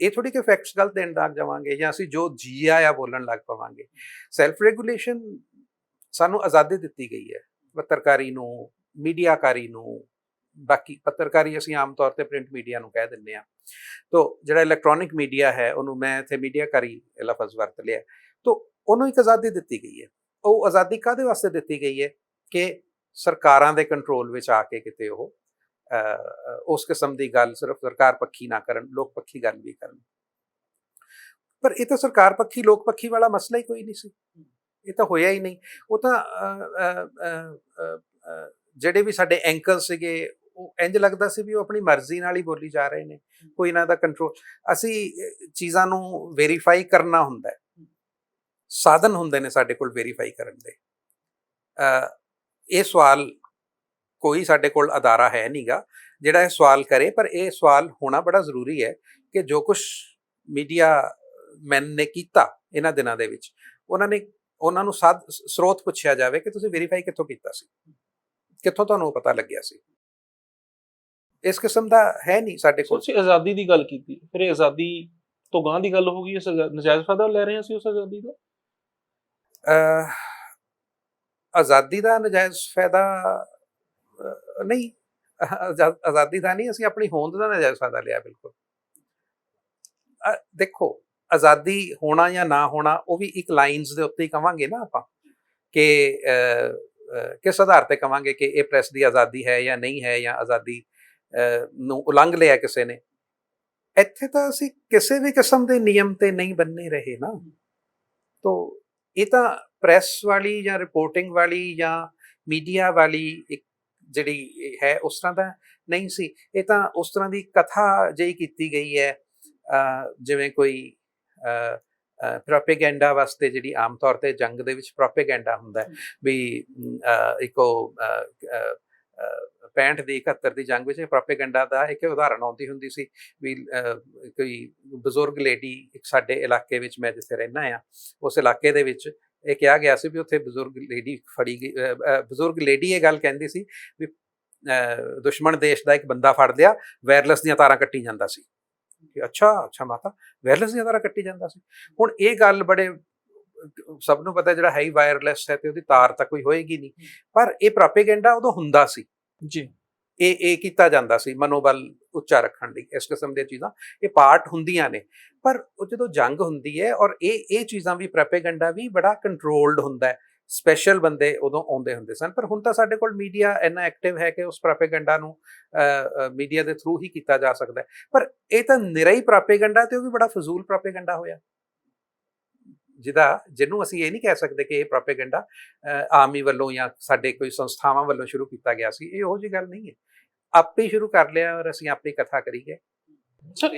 ਇਹ ਥੋੜੀ ਕਿ ਫੈਕਟਸ ਗਲਤ ਦੇਣ ਲੱਗ ਜਾਵਾਂਗੇ ਜਾਂ ਅਸੀਂ ਜੋ ਜੀਆ ਆ ਬੋਲਣ ਲੱਗ ਪਵਾਂਗੇ। ਸੈਲਫ ਰੈਗੂਲੇਸ਼ਨ ਸਾਨੂੰ ਆਜ਼ਾਦੀ ਦਿੱਤੀ ਗਈ ਹੈ। ਪੱਤਰਕਾਰੀ ਨੂੰ, ਮੀਡੀਆਕਾਰੀ ਨੂੰ, ਬਾਕੀ ਪੱਤਰਕਾਰੀ ਅਸੀਂ ਆਮ ਤੌਰ ਤੇ ਪ੍ਰਿੰਟ ਮੀਡੀਆ ਨੂੰ ਕਹਿ ਦਿੰਦੇ ਆ ਤੋ ਜਿਹੜਾ ਇਲੈਕਟ੍ਰੋਨਿਕ ਮੀਡੀਆ ਹੈ, ਉਹਨੂੰ ਮੈਂ ਇੱਥੇ ਮੀਡੀਆਕਾਰੀ ਲਫ਼ਜ਼ ਵਰਤ ਲਿਆ। ਤੋ ਉਹਨੂੰ ਇੱਕ ਆਜ਼ਾਦੀ ਦਿੱਤੀ ਗਈ ਹੈ। ਉਹ ਆਜ਼ਾਦੀ ਕਾਦੇ ਵਾਸਤੇ ਦਿੱਤੀ ਗਈ ਹੈ? ਕਿ ਸਰਕਾਰਾਂ ਦੇ ਕੰਟਰੋਲ ਵਿੱਚ ਆ ਕੇ ਕਿਤੇ ਉਹ ਉਸ ਕਿਸਮ ਦੀ ਗੱਲ ਸਿਰਫ ਸਰਕਾਰ ਪੱਖੀ ਨਾ ਕਰਨ, ਲੋਕ ਪੱਖੀ ਗੱਲ ਵੀ ਕਰਨ। ਪਰ ਇਹ ਤਾਂ ਸਰਕਾਰ ਪੱਖੀ, ਲੋਕ ਪੱਖੀ ਵਾਲਾ ਮਸਲਾ ਹੀ ਕੋਈ ਨਹੀਂ ਸੀ। ਇਹ ਤਾਂ ਹੋਇਆ ਹੀ ਨਹੀਂ। ਉਹ ਤਾਂ ਜਿਹੜੇ ਵੀ ਸਾਡੇ ਐਂਕਰ ਸੀਗੇ, ਉਹ ਇੰਜ ਲੱਗਦਾ ਸੀ ਵੀ ਉਹ ਆਪਣੀ ਮਰਜ਼ੀ ਨਾਲ ਹੀ ਬੋਲੀ ਜਾ ਰਹੇ ਨੇ। ਕੋਈ ਇਹਨਾਂ ਦਾ ਕੰਟਰੋਲ ਅਸੀਂ ਚੀਜ਼ਾਂ ਨੂੰ ਵੈਰੀਫਾਈ ਕਰਨਾ ਹੁੰਦਾ ਹੈ। ਸਾਧਨ ਹੁੰਦੇ ਨੇ ਸਾਡੇ ਕੋਲ ਵੈਰੀਫਾਈ ਕਰਨ ਦੇ। ਇਹ ਸਵਾਲ ਕੋਈ ਸਾਡੇ ਕੋਲ ਅਦਾਰਾ ਹੈ ਨਹੀਂਗਾ ਜਿਹੜਾ ਇਹ ਸਵਾਲ ਕਰੇ ਪਰ ਇਹ ਸਵਾਲ ਹੋਣਾ ਬੜਾ ਜ਼ਰੂਰੀ ਹੈ ਕਿ ਜੋ ਕੁਝ ਮੀਡੀਆ ਮੈਨ ਨੇ ਕੀਤਾ ਇਹਨਾਂ ਦਿਨਾਂ ਦੇ ਵਿੱਚ ਉਹਨਾਂ ਨੇ ਉਹਨਾਂ ਨੂੰ ਸਾਧ ਸਰੋਤ ਪੁੱਛਿਆ ਜਾਵੇ ਕਿ ਤੁਸੀਂ ਵੈਰੀਫਾਈ ਕਿੱਥੋਂ ਕੀਤਾ ਸੀ? ਕਿੱਥੋਂ ਤੁਹਾਨੂੰ ਪਤਾ ਲੱਗਿਆ ਸੀ? ਇਸ ਕਿਸਮ ਦਾ ਹੈ ਨਹੀਂ ਸਾਡੇ ਸੋ ਕੋਲ। ਤੁਸੀਂ ਆਜ਼ਾਦੀ ਦੀ ਗੱਲ ਕੀਤੀ ਫਿਰ ਆਜ਼ਾਦੀ ਤੋਂ ਗਾਂ ਦੀ ਗੱਲ ਹੋ ਗਈ ਇਸ ਨਜਾਇਜ਼ ਫਾਇਦਾ ਲੈ ਰਹੇ ਅਸੀਂ ਉਸ ਆਜ਼ਾਦੀ ਦਾ? ਅਹ, ਆਜ਼ਾਦੀ ਦਾ ਨਜਾਇਜ਼ ਫਾਇਦਾ ਨਹੀਂ ਆਜ਼ਾ- ਆਜ਼ਾਦੀ ਦਾ ਨਹੀਂ, ਅਸੀਂ ਆਪਣੀ ਹੋਂਦ ਦਾ ਨਜਾਇਜ਼ ਫਾਇਦਾ ਲਿਆ, ਬਿਲਕੁਲ। ਦੇਖੋ, ਆਜ਼ਾਦੀ ਹੋਣਾ ਜਾਂ ਨਾ ਹੋਣਾ, ਉਹ ਵੀ ਇੱਕ ਲਾਈਨਸ ਦੇ ਉੱਤੇ ਹੀ ਕਵਾਂਗੇ ਨਾ ਆਪਾਂ ਕਿ ਕਿਸ ਆਧਾਰ ਤੇ ਕਵਾਂਗੇ ਕਿ ਇਹ ਪ੍ਰੈਸ ਦੀ ਆਜ਼ਾਦੀ ਹੈ ਜਾਂ ਨਹੀਂ ਹੈ ਜਾਂ ਆਜ਼ਾਦੀ ਨੂੰ ਉਲੰਘ ਲਿਆ ਕਿਸੇ ਨੇ। ਇੱਥੇ ਤਾਂ ਅਸੀਂ ਕਿਸੇ ਵੀ ਕਿਸਮ ਦੇ ਨਿਯਮ ਤੇ ਨਹੀਂ ਬੰਨੇ ਰਹੇ ਨਾ। ਤੋ, ਇਹ ਤਾਂ ਪ੍ਰੈਸ ਵਾਲੀ ਜਾਂ ਰਿਪੋਰਟਿੰਗ ਵਾਲੀ ਜਾਂ ਮੀਡੀਆ ਵਾਲੀ ਇੱਕ ਜਿਹੜੀ ਹੈ ਉਸ ਤਰ੍ਹਾਂ ਦਾ ਨਹੀਂ ਸੀ। ਇਹ ਤਾਂ ਉਸ ਤਰ੍ਹਾਂ ਦੀ ਕਥਾ ਜਿਹੀ ਕੀਤੀ ਗਈ ਹੈ ਜਿਵੇਂ ਕੋਈ ਪ੍ਰੋਪੇਗੈਂਡਾ ਵਾਸਤੇ ਜਿਹੜੀ ਆਮ ਤੌਰ ਤੇ ਜੰਗ ਦੇ ਵਿੱਚ ਪ੍ਰੋਪੇਗੈਂਡਾ ਹੁੰਦਾ ਹੈ ਵੀ ਇੱਕ ਉਹ ਅਹ, ਅਹ, ਅਹ, 65 ਦੀ 71 ਦੀ ਜੰਗ ਵਿੱਚ ਪ੍ਰੋਪੇਗੈਂਡਾ ਦਾ ਇੱਕ ਉਦਾਹਰਣ ਆਉਂਦੀ ਹੁੰਦੀ ਸੀ ਵੀ ਕੋਈ ਬਜ਼ੁਰਗ ਲੇਡੀ ਇੱਕ ਸਾਡੇ ਇਲਾਕੇ ਵਿੱਚ ਮੈਂ ਜਿੱਥੇ ਰਹਿਣਾ ਆ ਉਸ ਇਲਾਕੇ ਦੇ ਵਿੱਚ ਇਹ ਕਿਹਾ ਗਿਆ ਸੀ ਵੀ ਉੱਥੇ ਬਜ਼ੁਰਗ ਲੇਡੀ ਫੜੀ ਗਈ ਬਜ਼ੁਰਗ ਲੇਡੀ ਇਹ ਗੱਲ ਕਹਿੰਦੀ ਸੀ ਵੀ ਦੁਸ਼ਮਣ ਦੇਸ਼ ਦਾ ਇੱਕ ਬੰਦਾ ਫੜ ਲਿਆ ਵਾਇਰਲੈਸ ਦੀਆਂ ਤਾਰਾਂ ਕੱਟੀ ਜਾਂਦਾ ਸੀ। ਕਿ ਅੱਛਾ ਅੱਛਾ ਮਾਤਾ ਵਾਇਰਲੈਸ ਦੀਆਂ ਤਰ੍ਹਾਂ ਕੱਟੀ ਜਾਂਦਾ ਸੀ। ਹੁਣ ਇਹ ਗੱਲ ਬੜੇ ਸਭ ਨੂੰ ਪਤਾ ਜਿਹੜਾ ਹੈ ਵਾਇਰਲੈਸ ਹੈ ਤੇ ਉਹਦੀ ਤਾਰ ਤਾਂ ਕੋਈ ਹੋਏਗੀ ਨਹੀਂ। ਪਰ ਇਹ ਪ੍ਰੋਪੇਗੈਂਡਾ ਉਦੋਂ ਹੁੰਦਾ ਸੀ। ਜੀ। ਇਹ ਇਹ ਕੀਤਾ ਜਾਂਦਾ ਸੀ ਮਨੋਬਲ ਉੱਚਾ ਰੱਖਣ ਲਈ ਇਸ ਕਿਸਮ ਦੀਆਂ ਚੀਜ਼ਾਂ। ਇਹ ਪਾਰਟ ਹੁੰਦੀਆਂ ਨੇ, ਪਰ ਉਹ ਜਦੋਂ ਜੰਗ ਹੁੰਦੀ ਹੈ ਔਰ ਇਹ ਇਹ ਚੀਜ਼ਾਂ ਵੀ, ਪ੍ਰੋਪੇਗੈਂਡਾ ਵੀ ਬੜਾ ਕੰਟਰੋਲਡ ਹੁੰਦਾ ਹੈ। ਸਪੈਸ਼ਲ ਬੰਦੇ ਉਦੋਂ ਆਉਂਦੇ ਹੁੰਦੇ ਸਨ, ਪਰ ਹੁਣ ਤਾਂ ਸਾਡੇ ਕੋਲ ਮੀਡੀਆ ਇੰਨਾ ਐਕਟਿਵ ਹੈ ਕਿ ਉਸ ਪ੍ਰੋਪੇਗੈਂਡਾ ਨੂੰ ਮੀਡੀਆ ਦੇ ਥਰੂ ਹੀ ਕੀਤਾ ਜਾ ਸਕਦਾ ਪਰ ਇਹ ਤਾਂ ਨਿਰਾ ਹੀ ਪ੍ਰੋਪੇਗੈਂਡਾ ਤੇ ਉਹ ਵੀ ਬੜਾ ਫਜ਼ੂਲ ਪ੍ਰੋਪੇਗੈਂਡਾ ਹੋਇਆ। ਜਿਹਦਾ ਜਿਹਨੂੰ ਅਸੀਂ ਇਹ ਨਹੀਂ ਕਹਿ ਸਕਦੇ ਕਿ ਇਹ ਪ੍ਰੋਪੇਗੈਂਡਾ ਆਰਮੀ ਵੱਲੋਂ ਜਾਂ ਸਾਡੇ ਕੋਈ ਸੰਸਥਾਵਾਂ ਵੱਲੋਂ ਸ਼ੁਰੂ ਕੀਤਾ ਗਿਆ ਸੀ, ਇਹ ਉਹ ਜੀ ਗੱਲ ਨਹੀਂ ਹੈ। ਆਪੇ ਸ਼ੁਰੂ ਕਰ ਲਿਆ ਔਰ ਅਸੀਂ ਆਪੇ ਕਥਾ ਕਰੀ ਗਏ ਸਰ,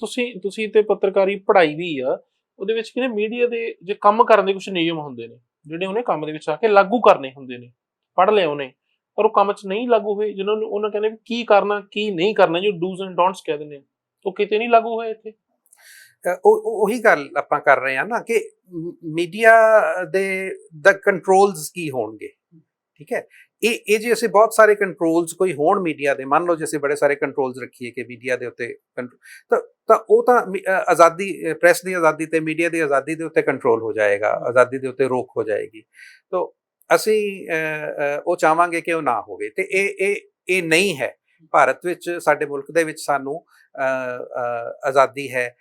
ਤੁਸੀਂ ਤੁਸੀਂ ਤੇ ਪੱਤਰਕਾਰੀ ਪੜ੍ਹਾਈ ਵੀ ਆ, ਉਹਦੇ ਵਿੱਚ ਕਿਨੇ ਮੀਡੀਆ ਦੇ ਜੇ ਕੰਮ ਕਰਨ ਦੇ ਕੁਝ ਨਿਯਮ ਹੁੰਦੇ ਨੇ, ਜਿਹੜੇ ਉਹਨੇ ਕੰਮ ਦੇ ਵਿੱਚ ਆ ਕੇ ਲਾਗੂ ਕਰਨੇ ਹੁੰਦੇ ਨੇ, ਪੜ੍ਹ ਲਿਆ ਉਹਨੇ, ਪਰ ਉਹ ਕੰਮ 'ਚ ਨਹੀਂ ਲਾਗੂ ਹੋਏ, ਜਿਹਨਾਂ ਨੂੰ, ਉਹਨਾਂ ਕਹਿੰਦੇ ਵੀ ਕੀ ਕਰਨਾ, ਕੀ ਨਹੀਂ ਕਰਨਾ, ਜੋ ਡੂਜ਼ ਐਂਡ ਡੋਂਟਸ ਕਹਿ ਦਿੰਦੇ ਆ, ਉਹ ਕਿਤੇ ਨਹੀਂ ਲਾਗੂ ਹੋਏ ਇੱਥੇ। ਉਹ, ਉਹੀ ਗੱਲ ਆਪਾਂ ਕਰ ਰਹੇ ਹਾਂ ਨਾ ਕਿ ਮੀਡੀਆ ਦੇ ਦਾ ਕੰਟਰੋਲਸ ਕੀ ਹੋਣਗੇ? ਠੀਕ ਹੈ? ਇਹ ਇਹ ਜੇ ਅਸੀਂ ਬਹੁਤ ਸਾਰੇ ਕੰਟਰੋਲਸ ਕੋਈ ਹੋਣ ਮੀਡੀਆ ਦੇ, ਮੰਨ ਲਓ ਜੇ ਅਸੀਂ ਬੜੇ ਸਾਰੇ ਕੰਟਰੋਲਸ ਰੱਖੀਏ ਕਿ ਮੀਡੀਆ ਦੇ ਉੱਤੇ control- ਤਾਂ ਤਾਂ ਉਹ ਤਾਂ ਮੀ- ਆਜ਼ਾਦੀ ਪ੍ਰੈਸ ਦੀ ਆਜ਼ਾਦੀ ਤੇ ਮੀਡੀਆ ਦੀ ਆਜ਼ਾਦੀ ਦੇ ਉੱਤੇ ਕੰਟਰੋਲ ਹੋ ਜਾਏਗਾ, ਆਜ਼ਾਦੀ ਦੇ ਉੱਤੇ ਰੋਕ ਹੋ ਜਾਏਗੀ। ਤਾਂ ਅਸੀਂ ਉਹ ਚਾਹਾਂਗੇ ਕਿ ਉਹ ਨਾ ਹੋਵੇ ਤੇ ਇਹ ਇਹ ਇਹ ਨਹੀਂ ਹੈ। ਭਾਰਤ ਵਿੱਚ, ਸਾਡੇ ਮੁਲਕ ਦੇ ਵਿੱਚ ਸਾਨੂੰ ਆਜ਼ਾਦੀ ਹੈ।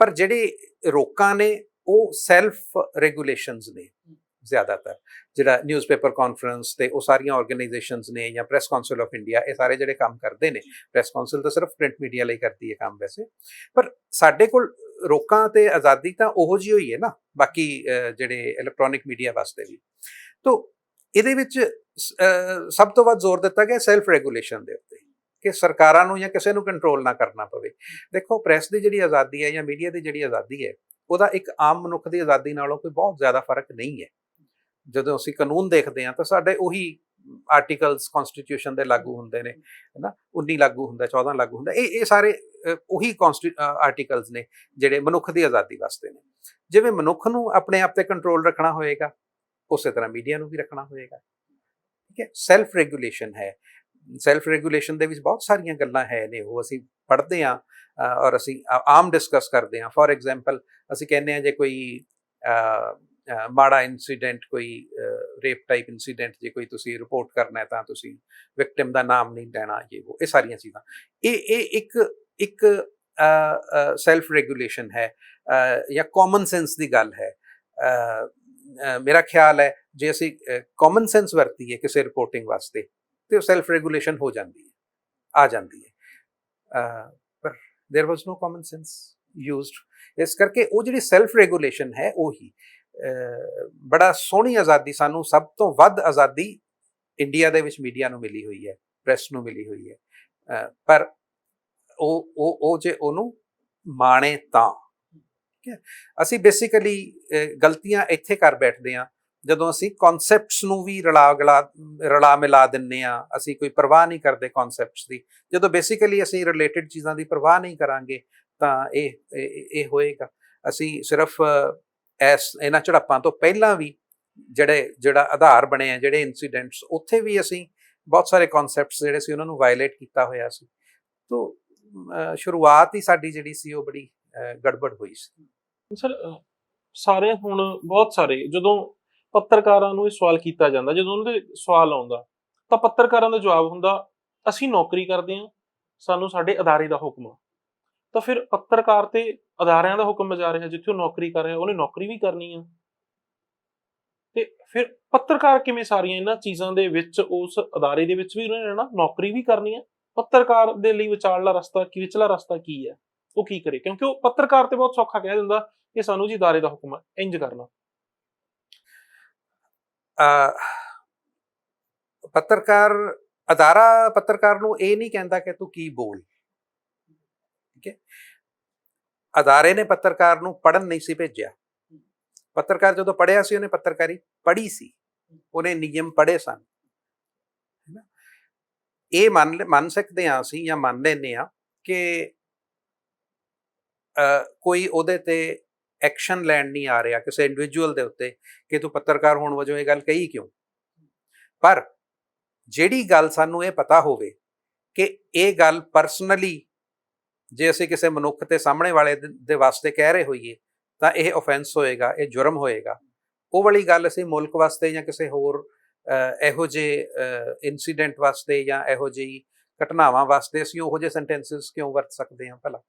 ਪਰ ਜਿਹੜੇ ਰੋਕਾਂ ਨੇ ਉਹ ਸੈਲਫ ਰੈਗੂਲੇਸ਼ਨਸ ਨੇ ਜ਼ਿਆਦਾਤਰ। ਜਿਹੜਾ ਨਿਊਜ਼ਪੇਪਰ ਕਾਨਫਰੰਸ ਤੇ ਉਹ ਸਾਰੀਆਂ ਆਰਗੇਨਾਈਜੇਸ਼ਨਸ ਨੇ ਜਾਂ ਪ੍ਰੈਸ ਕਾਉਂਸਲ ਆਫ ਇੰਡੀਆ ਇਹ ਸਾਰੇ ਜਿਹੜੇ ਕੰਮ ਕਰਦੇ ਨੇ ਪ੍ਰੈਸ ਕਾਉਂਸਲ ਤਾਂ ਸਿਰਫ ਪ੍ਰਿੰਟ ਮੀਡੀਆ ਲਈ ਕਰਦੀ ਹੈ ਕੰਮ ਵੈਸੇ। ਪਰ ਸਾਡੇ ਕੋਲ ਰੋਕਾਂ ਤੇ ਆਜ਼ਾਦੀ ਤਾਂ ਉਹੋ ਜਿਹੀ ਹੋਈ ਹੈ ਨਾ ਬਾਕੀ ਜਿਹੜੇ ਇਲੈਕਟ੍ਰੋਨਿਕ ਮੀਡੀਆ ਵਾਸਤੇ ਵੀ। ਤੋਂ ਇਹਦੇ ਵਿੱਚ ਸਭ ਤੋਂ ਵੱਧ ਜ਼ੋਰ ਦਿੱਤਾ ਗਿਆ ਸੈਲਫ ਰੈਗੂਲੇਸ਼ਨ ਦੇ ਕਿ ਸਰਕਾਰਾਂ ਨੂੰ ਜਾਂ ਕਿਸੇ ਨੂੰ ਕੰਟਰੋਲ ਨਾ ਕਰਨਾ ਪਵੇ। ਦੇਖੋ ਪ੍ਰੈਸ ਦੀ ਜਿਹੜੀ ਆਜ਼ਾਦੀ ਹੈ ਜਾਂ ਮੀਡੀਆ ਦੀ ਜਿਹੜੀ ਆਜ਼ਾਦੀ ਹੈ ਉਹਦਾ ਇੱਕ ਆਮ ਮਨੁੱਖ ਦੀ ਆਜ਼ਾਦੀ ਨਾਲੋਂ ਕੋਈ ਬਹੁਤ ਜ਼ਿਆਦਾ ਫ਼ਰਕ ਨਹੀਂ ਹੈ। ਜਦੋਂ ਅਸੀਂ ਕਾਨੂੰਨ ਦੇਖਦੇ ਹਾਂ ਤਾਂ ਸਾਡੇ ਉਹੀ ਆਰਟੀਕਲਸ ਕਨਸਟੀਟਿਊਸ਼ਨ ਦੇ ਲਾਗੂ ਹੁੰਦੇ ਨੇ ਹੈਨਾ? 19 ਲਾਗੂ ਹੁੰਦਾ 14 ਲਾਗੂ ਹੁੰਦਾ ਇਹ ਇਹ ਸਾਰੇ ਅ, ਉਹੀ ਆਰਟੀਕਲਸ ਨੇ ਜਿਹੜੇ ਮਨੁੱਖ ਦੀ ਆਜ਼ਾਦੀ ਵਾਸਤੇ ਨੇ। ਜਿਵੇਂ ਮਨੁੱਖ ਨੂੰ ਆਪਣੇ ਆਪ ਤੇ ਕੰਟਰੋਲ ਰੱਖਣਾ ਹੋਏਗਾ ਉਸੇ ਤਰ੍ਹਾਂ ਮੀਡੀਆ ਨੂੰ ਵੀ ਰੱਖਣਾ ਹੋਏਗਾ। ਠੀਕ ਹੈ? ਸੈਲਫ ਰੈਗੂਲੇਸ਼ਨ ਹੈ। ਸੈਲਫ ਰੈਗੂਲੇਸ਼ਨ ਦੇ ਵਿੱਚ ਬਹੁਤ ਸਾਰੀਆਂ ਗੱਲਾਂ ਹੈ ਨੇ, ਉਹ ਅਸੀਂ ਪੜ੍ਹਦੇ ਹਾਂ ਔਰ ਅਸੀਂ ਆਮ ਡਿਸਕਸ ਕਰਦੇ ਹਾਂ। ਫੋਰ ਐਗਜ਼ਾਮਪਲ ਅਸੀਂ ਕਹਿੰਦੇ ਹਾਂ ਜੇ ਕੋਈ ਮਾੜਾ ਇਨਸੀਡੈਂਟ ਕੋਈ ਰੇਪ ਟਾਈਪ ਇਨਸੀਡੈਂਟ ਜੇ ਕੋਈ ਤੁਸੀਂ ਰਿਪੋਰਟ ਕਰਨਾ ਹੈ ਤਾਂ ਤੁਸੀਂ ਵਿਕਟਿਮ ਦਾ ਨਾਮ ਨਹੀਂ ਲੈਣਾ ਇਹ ਉਹ, ਇਹ ਸਾਰੀਆਂ ਚੀਜ਼ਾਂ। ਇਹ ਇਹ ਇੱਕ ਇੱਕ ਸੈਲਫ ਰੈਗੂਲੇਸ਼ਨ ਹੈ ਜਾਂ ਕਾਮਨ ਸੈਂਸ ਦੀ ਗੱਲ ਹੈ। ਮੇਰਾ ਖਿਆਲ ਹੈ, ਜੇ ਅਸੀਂ ਕਾਮਨ ਸੈਂਸ ਵਰਤੀਏ ਕਿਸੇ ਰਿਪੋਰਟਿੰਗ ਵਾਸਤੇ ਤੇ ਉਹ ਸੈਲਫ ਰੈਗੂਲੇਸ਼ਨ ਹੋ ਜਾਂਦੀ ਹੈ ਆ ਜਾਂਦੀ ਹੈ ਅ, ਪਰ there was no common sense used ਇਸ ਕਰਕੇ ਉਹ ਜਿਹੜੀ ਸੈਲਫ ਰੈਗੂਲੇਸ਼ਨ ਹੈ ਉਹੀ ਅ, ਬੜਾ ਸੋਹਣੀ ਆਜ਼ਾਦੀ ਸਾਨੂੰ ਸਭ ਤੋਂ ਵੱਧ ਆਜ਼ਾਦੀ ਇੰਡੀਆ ਦੇ ਵਿੱਚ ਮੀਡੀਆ ਨੂੰ ਮਿਲੀ ਹੋਈ ਹੈ ਪ੍ਰੈਸ ਨੂੰ ਮਿਲੀ ਹੋਈ ਹੈ ਅ, ਪਰ ਉਹ ਉਹ ਉਹ ਜੇ ਉਹਨੂੰ ਮਾਣੇ ਤਾਂ ਠੀਕ ਹੈ ਅਸੀਂ ਬੇਸਿਕਲੀ ਗਲਤੀਆਂ ਇੱਥੇ ਕਰ ਬੈਠਦੇ ਹਾਂ ਜਦੋਂ ਅਸੀਂ ਕਨਸੈਪਟਸ ਨੂੰ ਵੀ ਰਲਾ ਗਲਾ, ਰਲਾ ਮਿਲਾ ਦਿੰਨੇ ਆ, ਅਸੀਂ ਕੋਈ ਪਰਵਾਹ ਨਹੀਂ ਕਰਦੇ ਕਨਸੈਪਟਸ ਦੀ। ਜਦੋਂ ਬੇਸਿਕਲੀ ਅਸੀਂ ਰਿਲੇਟਡ ਚੀਜ਼ਾਂ ਦੀ ਪਰਵਾਹ ਨਹੀਂ ਕਰਾਂਗੇ, ਤਾਂ ਇਹ ਇਹ ਹੋਏਗਾ। ਅਸੀਂ ਸਿਰਫ ਇਸ ਇਹਨਾਂ ਝੜਪਾਂ ਤੋਂ ਪਹਿਲਾਂ ਵੀ ਜਿਹੜੇ, ਜਿਹੜਾ ਆਧਾਰ ਬਣੇ ਆ, ਜਿਹੜੇ ਇਨਸੀਡੈਂਟਸ ਉੱਥੇ ਵੀ ਅਸੀਂ ਬਹੁਤ ਸਾਰੇ ਕਨਸੈਪਟਸ ਜਿਹੜੇ ਸੀ ਉਹਨਾਂ ਨੂੰ ਵਾਇਲੇਟ ਕੀਤਾ ਹੋਇਆ ਸੀ। ਤੋਂ ਸ਼ੁਰੂਆਤ ਹੀ ਸਾਡੀ ਜਿਹੜੀ ਸੀ ਉਹ ਬੜੀ ਗੜਬੜ ਹੋਈ ਸੀ। ਸਰ ਸਾਰੇ ਹੁਣ ਬਹੁਤ ਸਾਰੇ, ਜਦੋਂ ਪੱਤਰਕਾਰਾਂ ਨੂੰ ਇਹ ਸਵਾਲ ਕੀਤਾ ਜਾਂਦਾ, ਜਦੋਂ ਉਹਨਾਂ ਦੇ ਸਵਾਲ ਆਉਂਦਾ, ਤਾਂ ਪੱਤਰਕਾਰਾਂ ਦਾ ਜਵਾਬ ਹੁੰਦਾ, ਅਸੀਂ ਨੌਕਰੀ ਕਰਦੇ ਹਾਂ, ਸਾਨੂੰ ਸਾਡੇ ਅਦਾਰੇ ਦਾ ਹੁਕਮ ਆ। ਤਾਂ ਫਿਰ ਪੱਤਰਕਾਰ ਤੇ ਅਦਾਰਿਆਂ ਦਾ ਹੁਕਮ ਜਾ ਰਿਹਾ, ਜਿੱਥੇ ਉਹ ਨੌਕਰੀ ਕਰ ਰਿਹਾ, ਉਹਨੇ ਨੌਕਰੀ ਵੀ ਕਰਨੀ ਆ। ਤੇ ਫਿਰ ਪੱਤਰਕਾਰ ਕਿਵੇਂ ਸਾਰੀਆਂ ਇਹਨਾਂ ਚੀਜ਼ਾਂ ਦੇ ਵਿੱਚ, ਉਸ ਅਦਾਰੇ ਦੇ ਵਿੱਚ ਵੀ ਉਹਨਾਂ ਨੇ ਰਹਿਣਾ, ਨੌਕਰੀ ਵੀ ਕਰਨੀ ਆ? ਪੱਤਰਕਾਰ ਦੇ ਲਈ ਵਿਚਾਰਲਾ ਰਸਤਾ ਕੀ, ਵਿਚਲਾ ਰਸਤਾ ਕੀ ਹੈ ਉਹ ਕੀ ਕਰੇ? ਕਿਉਂਕਿ ਉਹ ਪੱਤਰਕਾਰ ਤੇ ਬਹੁਤ ਸੌਖਾ ਕਹਿ ਦਿੰਦਾ ਕਿ ਸਾਨੂੰ ਜੀ ਅਦਾਰੇ ਦਾ ਹੁਕਮ ਹੈ ਇੰਜ ਕਰਨਾ। ਪੱਤਰਕਾਰ, ਅਦਾਰਾ ਪੱਤਰਕਾਰ ਨੂੰ ਇਹ ਨਹੀਂ ਕਹਿੰਦਾ ਕਿ ਤੂੰ ਕੀ ਬੋਲ। ਠੀਕ ਹੈ? ਅਦਾਰੇ ਨੇ ਪੱਤਰਕਾਰ ਨੂੰ ਪੜਨ ਨਹੀਂ ਸੀ ਭੇਜਿਆ। ਪੱਤਰਕਾਰ ਜਦੋਂ ਪੜਿਆ ਸੀ, ਉਹਨੇ ਪੱਤਰਕਾਰੀ ਪੜ੍ਹੀ ਸੀ। ਉਹਨੇ ਨਿਯਮ ਪੜ੍ਹੇ ਸਨ। ਹੈਨਾ? ਇਹ ਮੰਨ ਲ- ਮੰਨ ਸਕਦੇ ਹਾਂ ਅਸੀਂ ਜਾਂ ਮੰਨ ਲੈਂਦੇ ਹਾਂ ਕਿ ਕੋਈ ਉਹਦੇ ਤੇ ਐਕਸ਼ਨ ਲੈਣ ਨਹੀਂ ਆ ਰਿਹਾ ਕਿਸੇ ਇੰਡੀਵਿਜੂਅਲ ਦੇ ਉੱਤੇ ਕਿ ਤੂੰ ਪੱਤਰਕਾਰ ਹੋਣ ਵਜੋਂ ਇਹ ਗੱਲ ਕਹੀ ਕਿਉਂ? ਪਰ ਜਿਹੜੀ ਗੱਲ ਸਾਨੂੰ ਇਹ ਪਤਾ ਹੋਵੇ ਕਿ ਇਹ ਗੱਲ ਪਰਸਨਲੀ ਜੇ ਅਸੀਂ ਕਿਸੇ ਮਨੁੱਖ ਤੇ ਸਾਹਮਣੇ ਵਾਲੇ ਦੇ- ਵਾਸਤੇ ਕਹਿ ਰਹੇ ਹੋਈਏ, ਤਾਂ ਇਹ ਆਫੈਂਸ ਹੋਏਗਾ, ਇਹ ਜੁਰਮ ਹੋਏਗਾ। ਉਹ ਵਾਲੀ ਗੱਲ ਅਸੀਂ ਮੁਲਕ ਵਾਸਤੇ ਜਾਂ ਕਿਸੇ ਹੋਰ ਇਹੋ ਜਿਹੇ ਇਨਸੀਡੈਂਟ ਵਾਸਤੇ ਜਾਂ ਇਹੋ ਜਿਹੀ ਘਟਨਾਵਾਂ ਵਾਸਤੇ ਅਸੀਂ ਉਹੋ ਜਿਹੇ ਸੈਂਟੈਂਸਸ ਕਿਉਂ ਵਰਤ ਸਕਦੇ ਹਾਂ ਭਲਾ?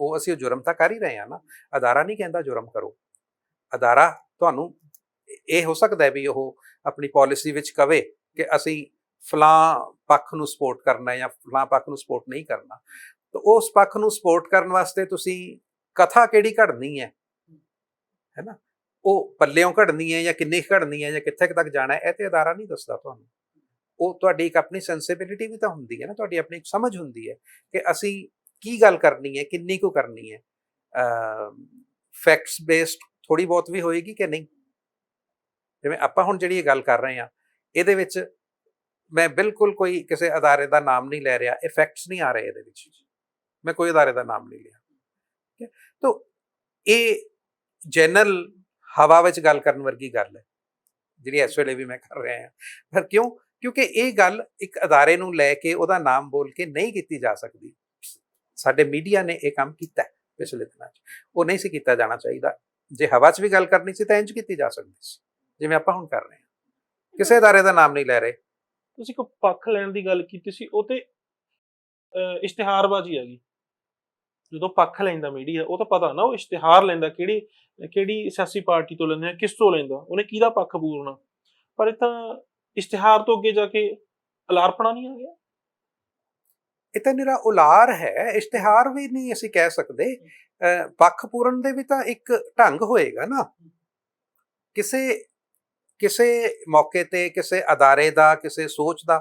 ਉਹ ਅਸੀਂ ਉਹ ਜੁਰਮ ਤਾਂ ਕਰ ਹੀ ਰਹੇ ਹਾਂ ਨਾ। ਅਦਾਰਾ ਨਹੀਂ ਕਹਿੰਦਾ ਜੁਰਮ ਕਰੋ। ਅਦਾਰਾ ਤੁਹਾਨੂੰ ਇਹ ਹੋ ਸਕਦਾ ਹੈ ਵੀ ਉਹ ਆਪਣੀ ਪਾਲਿਸੀ ਵਿੱਚ ਕਵੇ ਕਿ ਅਸੀਂ ਫਲਾਂ ਪੱਖ ਨੂੰ ਸਪੋਰਟ ਕਰਨਾ ਜਾਂ ਫਲਾਂ ਪੱਖ ਨੂੰ ਸਪੋਰਟ ਨਹੀਂ ਕਰਨਾ। ਤਾਂ ਉਸ ਪੱਖ ਨੂੰ ਸਪੋਰਟ ਕਰਨ ਵਾਸਤੇ ਤੁਸੀਂ ਕਥਾ ਕਿਹੜੀ ਘੜਨੀ ਹੈ? ਹੈਨਾ? ਉਹ ਪੱਲਿਓਂ ਘੜਨੀ ਹੈ ਜਾਂ ਕਿੰਨੀ ਕੁ ਘੜਨੀ ਹੈ ਜਾਂ ਕਿੱਥੇ ਕੁ ਤੱਕ ਜਾਣਾ ਹੈ, ਇਹ ਤੇ ਅਦਾਰਾ ਨਹੀਂ ਦੱਸਦਾ ਤੁਹਾਨੂੰ। ਉਹ ਤੁਹਾਡੀ ਇੱਕ ਆਪਣੀ ਸੈਂਸਿਬਿਲਿਟੀ ਵੀ ਤਾਂ ਹੁੰਦੀ ਹੈ ਨਾ, ਤੁਹਾਡੀ ਆਪਣੀ ਇੱਕ ਸਮਝ ਹੁੰਦੀ ਹੈ ਕਿ ਅਸੀਂ ਕੀ ਗੱਲ ਕਰਨੀ ਹੈ, ਕਿੰਨੀ ਕੁ ਕਰਨੀ ਹੈ? ਫੈਕਟਸ ਬੇਸਡ ਥੋੜੀ ਬਹੁਤ ਵੀ ਹੋਏਗੀ ਕਿ ਨਹੀਂ? ਜਿਵੇਂ ਆਪਾਂ ਹੁਣ ਜਿਹੜੀ ਇਹ ਗੱਲ ਕਰ ਰਹੇ ਹਾਂ, ਇਹਦੇ ਵਿੱਚ ਮੈਂ ਬਿਲਕੁਲ ਕੋਈ ਕਿਸੇ ਅਦਾਰੇ ਦਾ ਨਾਮ ਨਹੀਂ ਲੈ ਰਿਹਾ ਇਫੈਕਟਸ ਨਹੀਂ ਆ ਰਹੇ ਇਹਦੇ ਵਿੱਚ ਮੈਂ ਕੋਈ ਅਦਾਰੇ ਦਾ ਨਾਮ ਨਹੀਂ ਲਿਆ। ਠੀਕ ਹੈ? ਤਾਂ ਇਹ ਜਨਰਲ ਹਵਾ ਵਿੱਚ ਗੱਲ ਕਰਨ ਵਰਗੀ ਗੱਲ ਹੈ, ਜਿਹੜੀ ਇਸ ਵੇਲੇ ਵੀ ਮੈਂ ਕਰ ਰਿਹਾ ਹਾਂ। ਪਰ ਕਿਉਂ? ਕਿਉਂਕਿ ਇਹ ਗੱਲ ਇੱਕ ਅਦਾਰੇ ਨੂੰ ਲੈ ਕੇ ਉਹਦਾ ਨਾਮ ਬੋਲ ਕੇ ਨਹੀਂ ਕੀਤੀ ਜਾ ਸਕਦੀ। ਸਾਡੇ ਮੀਡੀਆ ਨੇ ਇਹ ਕੰਮ ਕੀਤਾ ਪਿਛਲੇ ਦਿਨਾਂ 'ਚ। ਉਹ ਨਹੀਂ ਸੀ ਕੀਤਾ ਜਾਣਾ ਚਾਹੀਦਾ। ਜੇ ਹਵਾ 'ਚ ਵੀ ਗੱਲ ਕਰਨੀ ਸੀ ਤਾਂ ਇੰਜ ਕੀਤੀ ਜਾ ਸਕਦੀ ਸੀ। ਜਿਵੇਂ ਆਪਾਂ ਹੁਣ ਕਰ ਰਹੇ ਹਾਂ। ਕਿਸੇ ਅਦਾਰੇ ਦਾ ਨਾਮ ਨਹੀਂ ਲੈ ਰਹੇ। ਤੁਸੀਂ ਕੋ ਪੱਖ ਲੈਣ ਦੀ ਗੱਲ ਕੀਤੀ ਸੀ, ਉਹ ਤੇ ਇਸ਼ਤਿਹਾਰਬਾਜ਼ੀ ਆ ਗਈ ਜਦੋਂ ਪੱਖ ਲੈਂਦਾ ਮੀਡੀਆ ਉਹ ਤਾਂ ਪਤਾ ਨਾ ਉਹ ਇਸ਼ਤਿਹਾਰ ਲੈਂਦਾ ਕਿਹੜੀ ਕਿਹੜੀ ਸਿਆਸੀ ਪਾਰਟੀ ਤੋਂ ਲੈਂਦਾ ਕਿਸ ਤੋਂ ਲੈਂਦਾ, ਉਹਨੇ ਕਿਹਦਾ ਪੱਖ ਪੂਰਨਾ ਪਰ ਇਹ ਤਾਂ ਇਸ਼ਤਿਹਾਰ ਤੋਂ ਅੱਗੇ ਜਾ ਕੇ ਅਲਾਰਪਣਾ ਨਹੀਂ ਆ ਗਿਆ। ਇਹ ਤਾਂ ਨਿਰਾ ਉਲਾਰ ਹੈ, ਇਸ਼ਤਿਹਾਰ ਵੀ ਨਹੀਂ ਅਸੀਂ ਕਹਿ ਸਕਦੇ। ਪੱਖ ਪੂਰਨ ਦੇ ਵੀ ਤਾਂ ਇੱਕ ਢੰਗ ਹੋਏਗਾ ਨਾ। ਕਿਸੇ ਕਿਸੇ ਮੌਕੇ ਤੇ, ਕਿਸੇ ਅਦਾਰੇ ਦਾ, ਕਿਸੇ ਸੋਚ ਦਾ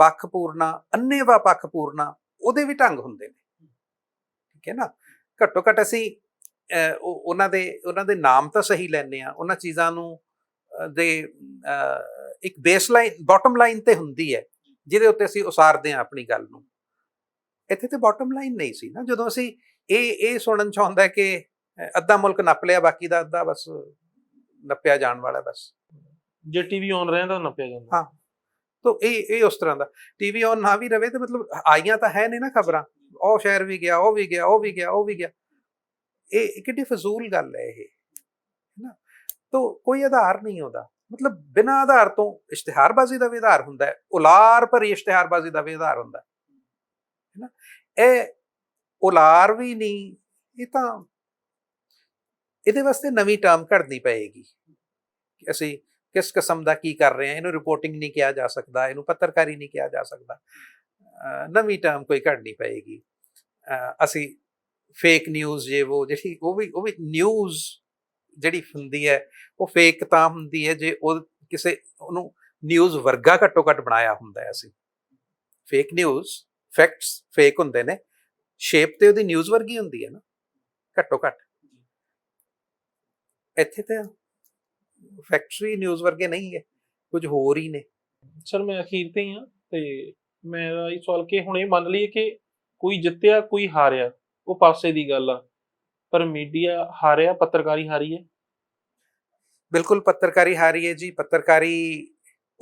ਪੱਖ ਪੂਰਨਾ ਅੰਨੇਵਾ ਪੱਖ ਪੂਰਨਾ, ਉਹਦੇ ਵੀ ਢੰਗ ਹੁੰਦੇ ਨੇ। ਠੀਕ ਹੈ ਨਾ? ਘੱਟੋ ਘੱਟ ਅਸੀਂ ਉਹਨਾਂ ਦੇ ਉਹਨਾਂ ਦੇ ਨਾਮ ਤਾਂ ਸਹੀ ਲੈਣੇ ਆ ਉਹਨਾਂ ਚੀਜ਼ਾਂ ਨੂੰ ਦੇ ਇੱਕ ਬੇਸਲਾਈਨ ਬਾਟਮ ਲਾਈਨ ਤੇ ਹੁੰਦੀ ਹੈ, ਜਿਹਦੇ ਉੱਤੇ ਅਸੀਂ ਉਸਾਰਦੇ ਹਾਂ ਆਪਣੀ ਗੱਲ ਨੂੰ। ਇੱਥੇ ਤੇ ਬਾਟਮ ਲਾਈਨ ਨਹੀਂ ਸੀ ਨਾ। ਜਦੋਂ ਅਸੀਂ ਇਹ ਇਹ ਸੁਣਨ ਚ ਆਉਂਦਾ ਹੈ ਕਿ ਅੱਧਾ ਮੁਲਕ ਨੱਪ ਲਿਆ ਬਾਕੀ ਦਾ ਅੱਧਾ ਬਸ ਨੱਪਿਆ ਜਾਣ ਵਾਲਾ ਬਸ। ਜੇ ਟੀਵੀ ਔਨ ਰਹਿੰਦਾ ਤਾਂ ਨੱਪਿਆ ਜਾਂਦਾ। ਹਾਂ। ਤੋ ਇਹ ਇਹ ਉਸ ਤਰ੍ਹਾਂ ਦਾ। ਟੀਵੀ ਔਨ ਨਾ ਵੀ ਰਵੇ ਤੇ ਮਤਲਬ ਆਈਆਂ ਤਾਂ ਹੈ ਨੇ ਨਾ ਖਬਰਾਂ। ਉਹ ਸ਼ਹਿਰ ਵੀ ਗਿਆ ਉਹ ਵੀ ਗਿਆ ਉਹ ਵੀ ਗਿਆ ਉਹ ਵੀ ਗਿਆ। ਇਹ ਕਿੱਡੀ ਫਜ਼ੂਲ ਗੱਲ ਹੈ ਇਹ ਹੈਨਾ ਤੋ ਕੋਈ ਆਧਾਰ ਨਹੀਂ ਉਹਦਾ। ਮਤਲਬ ਬਿਨਾਂ ਆਧਾਰ ਤੋਂ ਇਸ਼ਤਿਹਾਰਬਾਜ਼ੀ ਦਾ ਵੀ ਆਧਾਰ ਹੁੰਦਾ ਹੈ। ਉਲਾਰ ਭਰੀ ਇਸ਼ਤਿਹਾਰਬਾਜ਼ੀ ਦਾ ਵੀ ਆਧਾਰ ਹੁੰਦਾ ਹੈ। ਹੈਨਾ? ਇਹ ਉਲਾਰ ਵੀ ਨਹੀਂ, ਇਹ ਤਾਂ ਇਹਦੇ ਵਾਸਤੇ ਨਵੀਂ ਟਰਮ ਘੜਨੀ ਪਏਗੀ ਕਿ ਅਸੀਂ ਕਿਸ ਕਿਸਮ ਦਾ ਕੀ ਕਰ ਰਹੇ ਹਾਂ, ਇਹਨੂੰ ਰਿਪੋਰਟਿੰਗ ਨਹੀਂ ਕਿਹਾ ਜਾ ਸਕਦਾ, ਇਹਨੂੰ ਪੱਤਰਕਾਰੀ ਨਹੀਂ ਕਿਹਾ ਜਾ ਸਕਦਾ। ਨਵੀਂ ਟਰਮ ਕੋਈ ਘੜਨੀ ਪਏਗੀ। ਅਸੀਂ ਫੇਕ ਨਿਊਜ਼ ਜੇ ਉਹ ਜਿਹੜੀ, ਉਹ ਵੀ ਉਹ ਵੀ ਨਿਊਜ਼ ਜਿਹੜੀ ਹੁੰਦੀ ਹੈ, ਉਹ ਫੇਕ ਤਾਂ ਹੁੰਦੀ ਹੈ ਜੇ ਉਹ ਕਿਸੇ, ਉਹਨੂੰ ਨਿਊਜ਼ ਵਰਗਾ ਘੱਟੋ ਘੱਟ ਬਣਾਇਆ ਹੁੰਦਾ ਹੈ ਅਸੀਂ। ਫੇਕ ਨਿਊਜ਼ ਫੈਕਟਸ ਫੇਕ ਹੁੰਦੇ ਨੇ ਸ਼ੇਪ ਤੇ ਉਹਦੀ ਨਿਊਜ਼ ਵਰਗੀ ਹੁੰਦੀ ਹੈ ਨਾ ਘੱਟੋ ਘੱਟ। ਇੱਥੇ ਤੇ ਫੈਕਟਸ ਵੀ ਨਿਊਜ਼ ਵਰਗੇ ਨਹੀਂ ਹੈ ਕੁਝ ਹੋਰ ਹੀ ਨੇ। ਸਰ ਮੈਂ ਅਖੀਰ ਤੇ ਹੀ ਹਾਂ ਤੇ ਮੇਰਾ ਇਹ ਸਵਾਲ ਕਿ ਹੁਣ ਇਹ ਮੰਨ ਲਈਏ ਕਿ ਕੋਈ ਜਿੱਤਿਆ ਕੋਈ ਹਾਰਿਆ ਉਹ ਪਾਸੇ ਦੀ ਗੱਲ ਆ ਪਰ ਮੀਡੀਆ ਹਾਰਿਆ ਪੱਤਰਕਾਰੀ ਹਾਰੀ ਹੈ? ਬਿਲਕੁਲ ਪੱਤਰਕਾਰੀ ਹਾਰੀ ਹੈ ਜੀ ਪੱਤਰਕਾਰੀ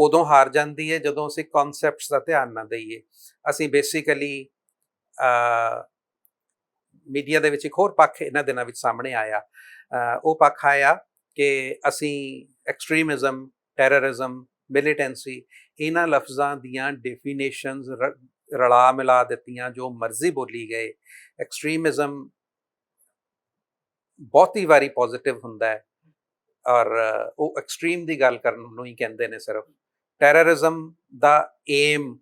ਉਦੋਂ ਹਾਰ ਜਾਂਦੀ ਹੈ ਜਦੋਂ ਅਸੀਂ ਕਨਸੈਪਟਸ ਦਾ ਧਿਆਨ ਨਾ ਦਈਏ। ਅਸੀਂ ਬੇਸਿਕਲੀ ਮੀਡੀਆ ਦੇ ਵਿੱਚ ਇੱਕ ਹੋਰ ਪੱਖ ਇਹਨਾਂ ਦਿਨਾਂ ਵਿੱਚ ਸਾਹਮਣੇ ਆਇਆ। ਉਹ ਪੱਖ ਆਇਆ ਕਿ ਅਸੀਂ ਐਕਸਟ੍ਰੀਮਿਜ਼ਮ ਟੈਰਰਿਜ਼ਮ ਮਿਲੀਟੈਂਸੀ ਇਹਨਾਂ ਲਫ਼ਜ਼ਾਂ ਦੀਆਂ ਡੈਫੀਨੇਸ਼ਨਸ ਰਲਾ ਮਿਲਾ ਦਿੱਤੀਆਂ, ਜੋ ਮਰਜ਼ੀ ਬੋਲੀ ਗਏ। ਐਕਸਟ੍ਰੀਮਿਜ਼ਮ ਬਹੁਤੀ ਵਾਰੀ ਪੋਜ਼ਿਟਿਵ ਹੁੰਦਾ ਹੈ। ਔਰ ਉਹ ਐਕਸਟ੍ਰੀਮ ਦੀ ਗੱਲ ਕਰਨ ਨੂੰ ਹੀ ਕਹਿੰਦੇ ਨੇ ਸਿਰਫ। ਟੈਰਰਿਜ਼ਮ ਦਾ ਏਮ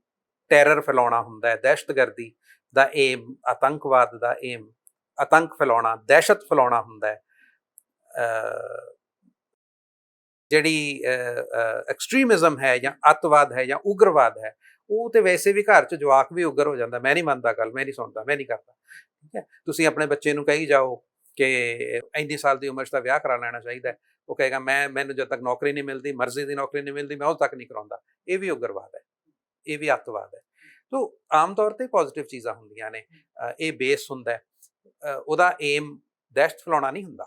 ਟੈਰਰ ਫੈਲਾਉਣਾ ਹੁੰਦਾ ਹੈ, ਦਹਿਸ਼ਤਗਰਦੀ ਦਾ ਏਮ ਆਤੰਕਵਾਦ ਦਾ ਏਮ ਆਤੰਕ ਫੈਲਾਉਣਾ, ਦਹਿਸ਼ਤ ਫੈਲਾਉਣਾ ਹੁੰਦਾ ਹੈ। ਜਿਹੜੀ ਐਕਸਟ੍ਰੀਮਿਜ਼ਮ ਹੈ ਜਾਂ ਅੱਤਵਾਦ ਹੈ ਜਾਂ ਉਗਰਵਾਦ ਹੈ, ਉਹ ਤੇ ਵੈਸੇ ਵੀ ਘਰ ਚ ਜਵਾਕ ਵੀ ਉਗਰ ਹੋ ਜਾਂਦਾ, ਮੈਂ ਨਹੀਂ ਮੰਨਦਾ ਗੱਲ, ਮੈਂ ਨਹੀਂ ਸੁਣਦਾ, ਮੈਂ ਨਹੀਂ ਕਰਦਾ, ਠੀਕ ਹੈ? ਤੁਸੀਂ ਆਪਣੇ ਬੱਚੇ ਨੂੰ ਕਹੀ ਜਾਓ ਕਿ ਇੰਨੀ ਸਾਲ ਦੀ ਉਮਰ 'ਚ ਤਾਂ ਵਿਆਹ ਕਰਾ ਲੈਣਾ ਚਾਹੀਦਾ ਉਹ ਕਹੇਗਾ, ਮੈਂ, ਮੈਨੂੰ ਜਦ ਤੱਕ ਨੌਕਰੀ ਨਹੀਂ ਮਿਲਦੀ, ਮਰਜ਼ੀ ਦੀ ਨੌਕਰੀ ਨਹੀਂ ਮਿਲਦੀ, ਮੈਂ ਉਦੋਂ ਤੱਕ ਨਹੀਂ ਕਰਾਉਂਦਾ। ਇਹ ਵੀ ਉਗਰਵਾਦ ਹੈ, ਇਹ ਵੀ ਅੱਤਵਾਦ ਹੈ। ਤੋ ਆਮ ਤੌਰ ਤੇ ਪੋਜ਼ਿਟਿਵ ਚੀਜ਼ਾਂ ਹੁੰਦੀਆਂ ਨੇ ਇਹ ਬੇਸ ਹੁੰਦਾ ਉਹਦਾ ਏਮ ਦਹਿਸ਼ਤ ਫੈਲਾਉਣਾ ਨਹੀਂ ਹੁੰਦਾ,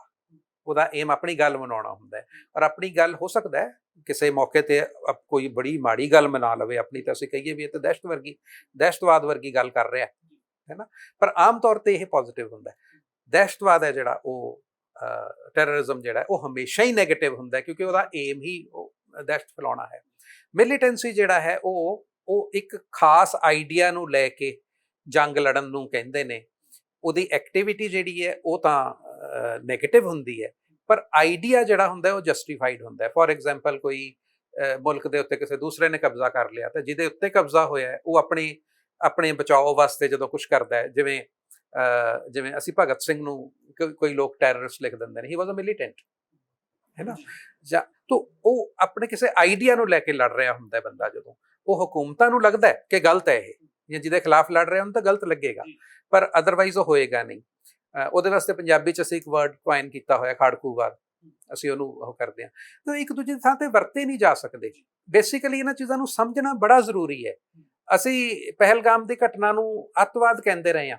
ਉਹਦਾ ਏਮ ਆਪਣੀ ਗੱਲ ਮਨਾਉਣਾ ਹੁੰਦਾ ਔਰ ਆਪਣੀ ਗੱਲ ਹੋ ਸਕਦਾ ਕਿਸੇ ਮੌਕੇ ਤੇ ਅ- ਕੋਈ ਬੜੀ ਮਾੜੀ ਗੱਲ ਮਨਾ ਲਵੇ, ਆਪਣੀ ਤਾਂ ਅਸੀਂ ਕਹੀਏ ਵੀ ਇਹ ਤਾਂ ਦਹਿਸ਼ਤ ਵਰਗੀ, ਦਹਿਸ਼ਤਵਾਦ ਵਰਗੀ ਗੱਲ ਕਰ ਰਿਹਾ, ਹੈ। ਨਾ? ਪਰ ਆਮ ਤੌਰ ਤੇ ਇਹ ਪੋਜ਼ਿਟਿਵ ਹੁੰਦਾ ਦਹਿਸ਼ਤਵਾਦ ਹੈ ਜਿਹੜਾ, ਉਹ ਟੈਰਰਿਜ਼ਮ ਜਿਹੜਾ, ਉਹ ਹਮੇਸ਼ਾ ਹੀ 네ਗੇਟਿਵ ਹੁੰਦਾ ਕਿਉਂਕਿ ਉਹਦਾ ਏਮ ਹੀ ਉਹ ਦਹਿਸ਼ਤ ਫੈਲਾਉਣਾ ਹੈ। ਮਿਲੀਟੈਂਸੀ ਜਿਹੜਾ ਹੈ ਉਹ ਉਹ ਇੱਕ ਖਾਸ ਆਈਡੀਆ ਨੂੰ ਲੈ ਕੇ ਜੰਗ ਲੜਨ ਨੂੰ ਕਹਿੰਦੇ ਨੇ। ਉਹਦੀ ਐਕਟੀਵਿਟੀ ਜਿਹੜੀ ਹੈ, ਉਹ ਤਾਂ 네ਗੇਟਿਵ ਹੁੰਦੀ ਹੈ। ਪਰ ਆਈਡੀਆ ਜਿਹੜਾ ਹੁੰਦਾ ਉਹ ਜਸਟੀਫਾਈਡ ਹੁੰਦਾ ਹੈ। ਫੋਰ ਐਗਜ਼ਾਮਪਲ ਕੋਈ ਮੁਲਕ ਦੇ ਉੱਤੇ ਕਿਸੇ ਦੂਸਰੇ ਨੇ ਕਬਜ਼ਾ ਕਰ ਲਿਆ, ਤਾਂ ਜਿਹਦੇ ਉੱਤੇ ਕਬਜ਼ਾ ਹੋਇਆ ਉਹ ਆਪਣੀ, ਆਪਣੇ ਬਚਾਓ ਵਾਸਤੇ ਜਦੋਂ ਕੁਝ ਕਰਦਾ ਹੈ, ਜਿਵੇਂ ਜਿਵੇਂ ਅਸੀਂ ਭਗਤ ਸਿੰਘ ਨੂੰ ਕੋਈ- ਲੋਕ ਟੈਰਰਿਸਟ ਲਿਖ ਦਿੰਦੇ ਨੇ ਹੀ ਵਾਸ ਅ ਮਿਲੀਟੈਂਟ ਹੈ ਨਾ? ਜਾਂ ਤਾਂ ਉਹ ਆਪਣੇ ਕਿਸੇ ਆਈਡੀਆ ਨੂੰ ਲੈ ਕੇ ਲੜ ਰਿਹਾ ਹੁੰਦਾ ਹੈ ਬੰਦਾ ਜਦੋਂ। ਉਹ ਹਕੂਮਤਾਂ ਨੂੰ ਲੱਗਦਾ ਹੈ ਕਿ ਗਲਤ ਹੈ ਇਹ ਜਾਂ ਜਿਹਦੇ ਖਿਲਾਫ ਲੜ ਰਿਹਾ ਉਹਨੂੰ ਤਾਂ ਗਲਤ ਲੱਗੇਗਾ। ਪਰ ਅਦਰਵਾਈਜ਼ ਉਹ ਹੋਏਗਾ ਨਹੀਂ। ਉਹਦੇ ਵਾਸਤੇ ਪੰਜਾਬੀ ਚ ਅਸੀਂ ਇੱਕ ਵਰਡ ਕੁਆਇਨ ਕੀਤਾ ਹੋਇਆ ਖਾੜਕੂਵਾਦ ਅਸੀਂ ਉਹਨੂੰ ਉਹ ਕਰਦੇ ਹਾਂ। ਤਾਂ ਇੱਕ ਦੂਜੇ ਦੀ ਥਾਂ ਤੇ ਵਰਤੇ ਨਹੀਂ ਜਾ ਸਕਦੇ। ਬੇਸਿਕਲੀ ਇਹਨਾਂ ਚੀਜ਼ਾਂ ਨੂੰ ਸਮਝਣਾ ਬੜਾ ਜ਼ਰੂਰੀ ਹੈ। ਅਸੀਂ ਪਹਿਲਗਾਮ ਦੀ ਘਟਨਾ ਨੂੰ ਅੱਤਵਾਦ ਕਹਿੰਦੇ ਰਹੇ ਹਾਂ।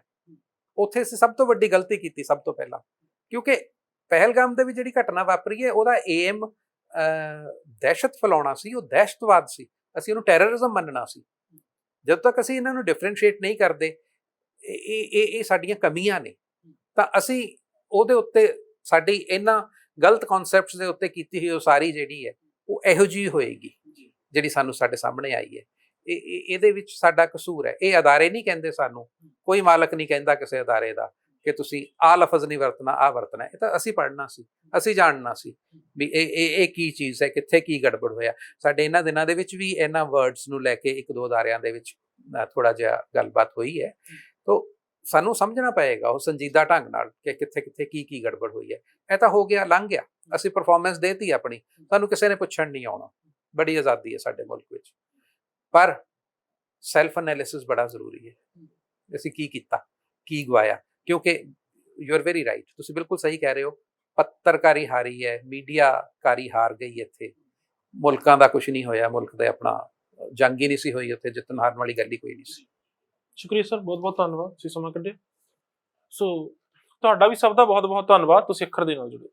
ਉੱਥੇ ਅਸੀਂ ਸਭ ਤੋਂ ਵੱਡੀ ਗਲਤੀ ਕੀਤੀ ਸਭ ਤੋਂ ਪਹਿਲਾਂ। ਕਿਉਂਕਿ ਪਹਿਲਗਾਮ ਦੇ ਵਿੱਚ ਜਿਹੜੀ ਘਟਨਾ ਵਾਪਰੀ ਹੈ ਉਹਦਾ ਏਮ ਦਹਿਸ਼ਤ ਫੈਲਾਉਣਾ ਸੀ ਉਹ ਦਹਿਸ਼ਤਵਾਦ ਸੀ। ਅਸੀਂ ਉਹਨੂੰ ਟੈਰਰਿਜ਼ਮ ਮੰਨਣਾ ਸੀ। ਜਦ ਤੱਕ ਅਸੀਂ ਇਹਨਾਂ ਨੂੰ ਡਿਫਰੈਂਸ਼ੀਏਟ ਨਹੀਂ ਕਰਦੇ ਇਹ ਇਹ ਇਹ- ਸਾਡੀਆਂ ਕਮੀਆਂ ਨੇ ਤਾਂ ਅਸੀਂ ਉਹਦੇ ਉੱਤੇ ਸਾਡੀ ਇਹਨਾਂ ਗਲਤ ਕਨਸੈਪਟਸ ਦੇ ਉੱਤੇ ਕੀਤੀ ਹੋਈ ਉਹ ਸਾਰੀ ਜਿਹੜੀ ਹੈ ਉਹ ਇਹੋ ਜਿਹੀ ਹੋਏਗੀ ਜਿਹੜੀ ਸਾਨੂੰ ਸਾਡੇ ਸਾਹਮਣੇ ਆਈ ਹੈ। ਇਹ ਇਹ- ਇਹਦੇ ਵਿੱਚ ਸਾਡਾ ਕਸੂਰ ਹੈ। ਇਹ ਅਦਾਰੇ ਨਹੀਂ ਕਹਿੰਦੇ ਸਾਨੂੰ ਕੋਈ ਮਾਲਕ ਨਹੀਂ ਕਹਿੰਦਾ ਕਿਸੇ ਅਦਾਰੇ ਦਾ ਕਿ ਤੁਸੀਂ ਆਹ ਲਫ਼ਜ਼ ਨਹੀਂ ਵਰਤਣਾ, ਆਹ ਵਰਤਣਾ। ਇਹ ਤਾਂ ਅਸੀਂ ਪੜ੍ਹਨਾ ਸੀ, ਅਸੀਂ ਜਾਣਨਾ ਸੀ ਵੀ ਇਹ ਇਹ ਇਹ ਕੀ ਚੀਜ਼ ਹੈ, ਕਿੱਥੇ ਕੀ ਗੜਬੜ ਹੋਇਆ। ਸਾਡੇ ਇਹਨਾਂ ਦਿਨਾਂ ਦੇ ਵਿੱਚ ਵੀ ਇਹਨਾਂ ਵਰਡਸ ਨੂੰ ਲੈ ਕੇ ਇੱਕ ਦੋ ਅਦਾਰਿਆਂ ਦੇ ਵਿੱਚ ਥੋੜਾ ਜਿਹਾ ਗੱਲਬਾਤ ਹੋਈ ਹੈ। ਤੋਂ ਸਾਨੂੰ ਸਮਝਣਾ ਪਏਗਾ ਉਹ ਸੰਜੀਦਾ ਢੰਗ ਨਾਲ ਕਿ ਕਿੱਥੇ ਕਿੱਥੇ ਕੀ ਕੀ ਗੜਬੜ ਹੋਈ ਹੈ। ਇਹ ਤਾਂ ਹੋ ਗਿਆ, ਲੰਘ ਗਿਆ। ਅਸੀਂ ਪਰਫਾਰਮੈਂਸ ਦੇਤੀ ਆਪਣੀ। ਤੁਹਾਨੂੰ ਕਿਸੇ ਨੇ ਪੁੱਛਣ ਨਹੀਂ ਆਉਣਾ। ਬੜੀ ਆਜ਼ਾਦੀ ਹੈ ਸਾਡੇ ਮੁਲਕ ਵਿੱਚ। ਪਰ ਸੈਲਫ ਐਨਾਲਿਸਿਸ ਬੜਾ ਜ਼ਰੂਰੀ ਹੈ। ਅਸੀਂ ਕੀ ਕੀਤਾ ਕੀ ਗਵਾਇਆ ਕਿਉਂਕਿ ਯੂ ਆਰ ਵੈਰੀ ਰਾਈਟ ਤੁਸੀਂ ਬਿਲਕੁਲ ਸਹੀ ਕਹਿ ਰਹੇ ਹੋ ਪੱਤਰਕਾਰੀ ਹਾਰੀ ਹੈ ਮੀਡੀਆਕਾਰੀ ਹਾਰ ਗਈ ਇੱਥੇ ਮੁਲਕਾਂ ਦਾ ਕੁਝ ਨਹੀਂ ਹੋਇਆ ਮੁਲਕ ਦੇ ਆਪਣਾ ਜੰਗ ਹੀ ਨਹੀਂ ਸੀ ਹੋਈ ਉੱਥੇ ਜਿੱਤਣ ਹਾਰਨ ਵਾਲੀ ਗੱਲ ਹੀ ਕੋਈ ਨਹੀਂ ਸੀ ਸ਼ੁਕਰੀਆ ਸਰ ਬਹੁਤ ਬਹੁਤ ਧੰਨਵਾਦ ਤੁਸੀਂ ਸਮਾਂ ਕੱਢਿਆ ਸੋ ਤੁਹਾਡਾ ਵੀ ਸਭ ਦਾ ਬਹੁਤ ਬਹੁਤ ਧੰਨਵਾਦ ਤੁਸੀਂ ਅੱਖਰ ਦੇ ਨਾਲ ਜੁੜੇ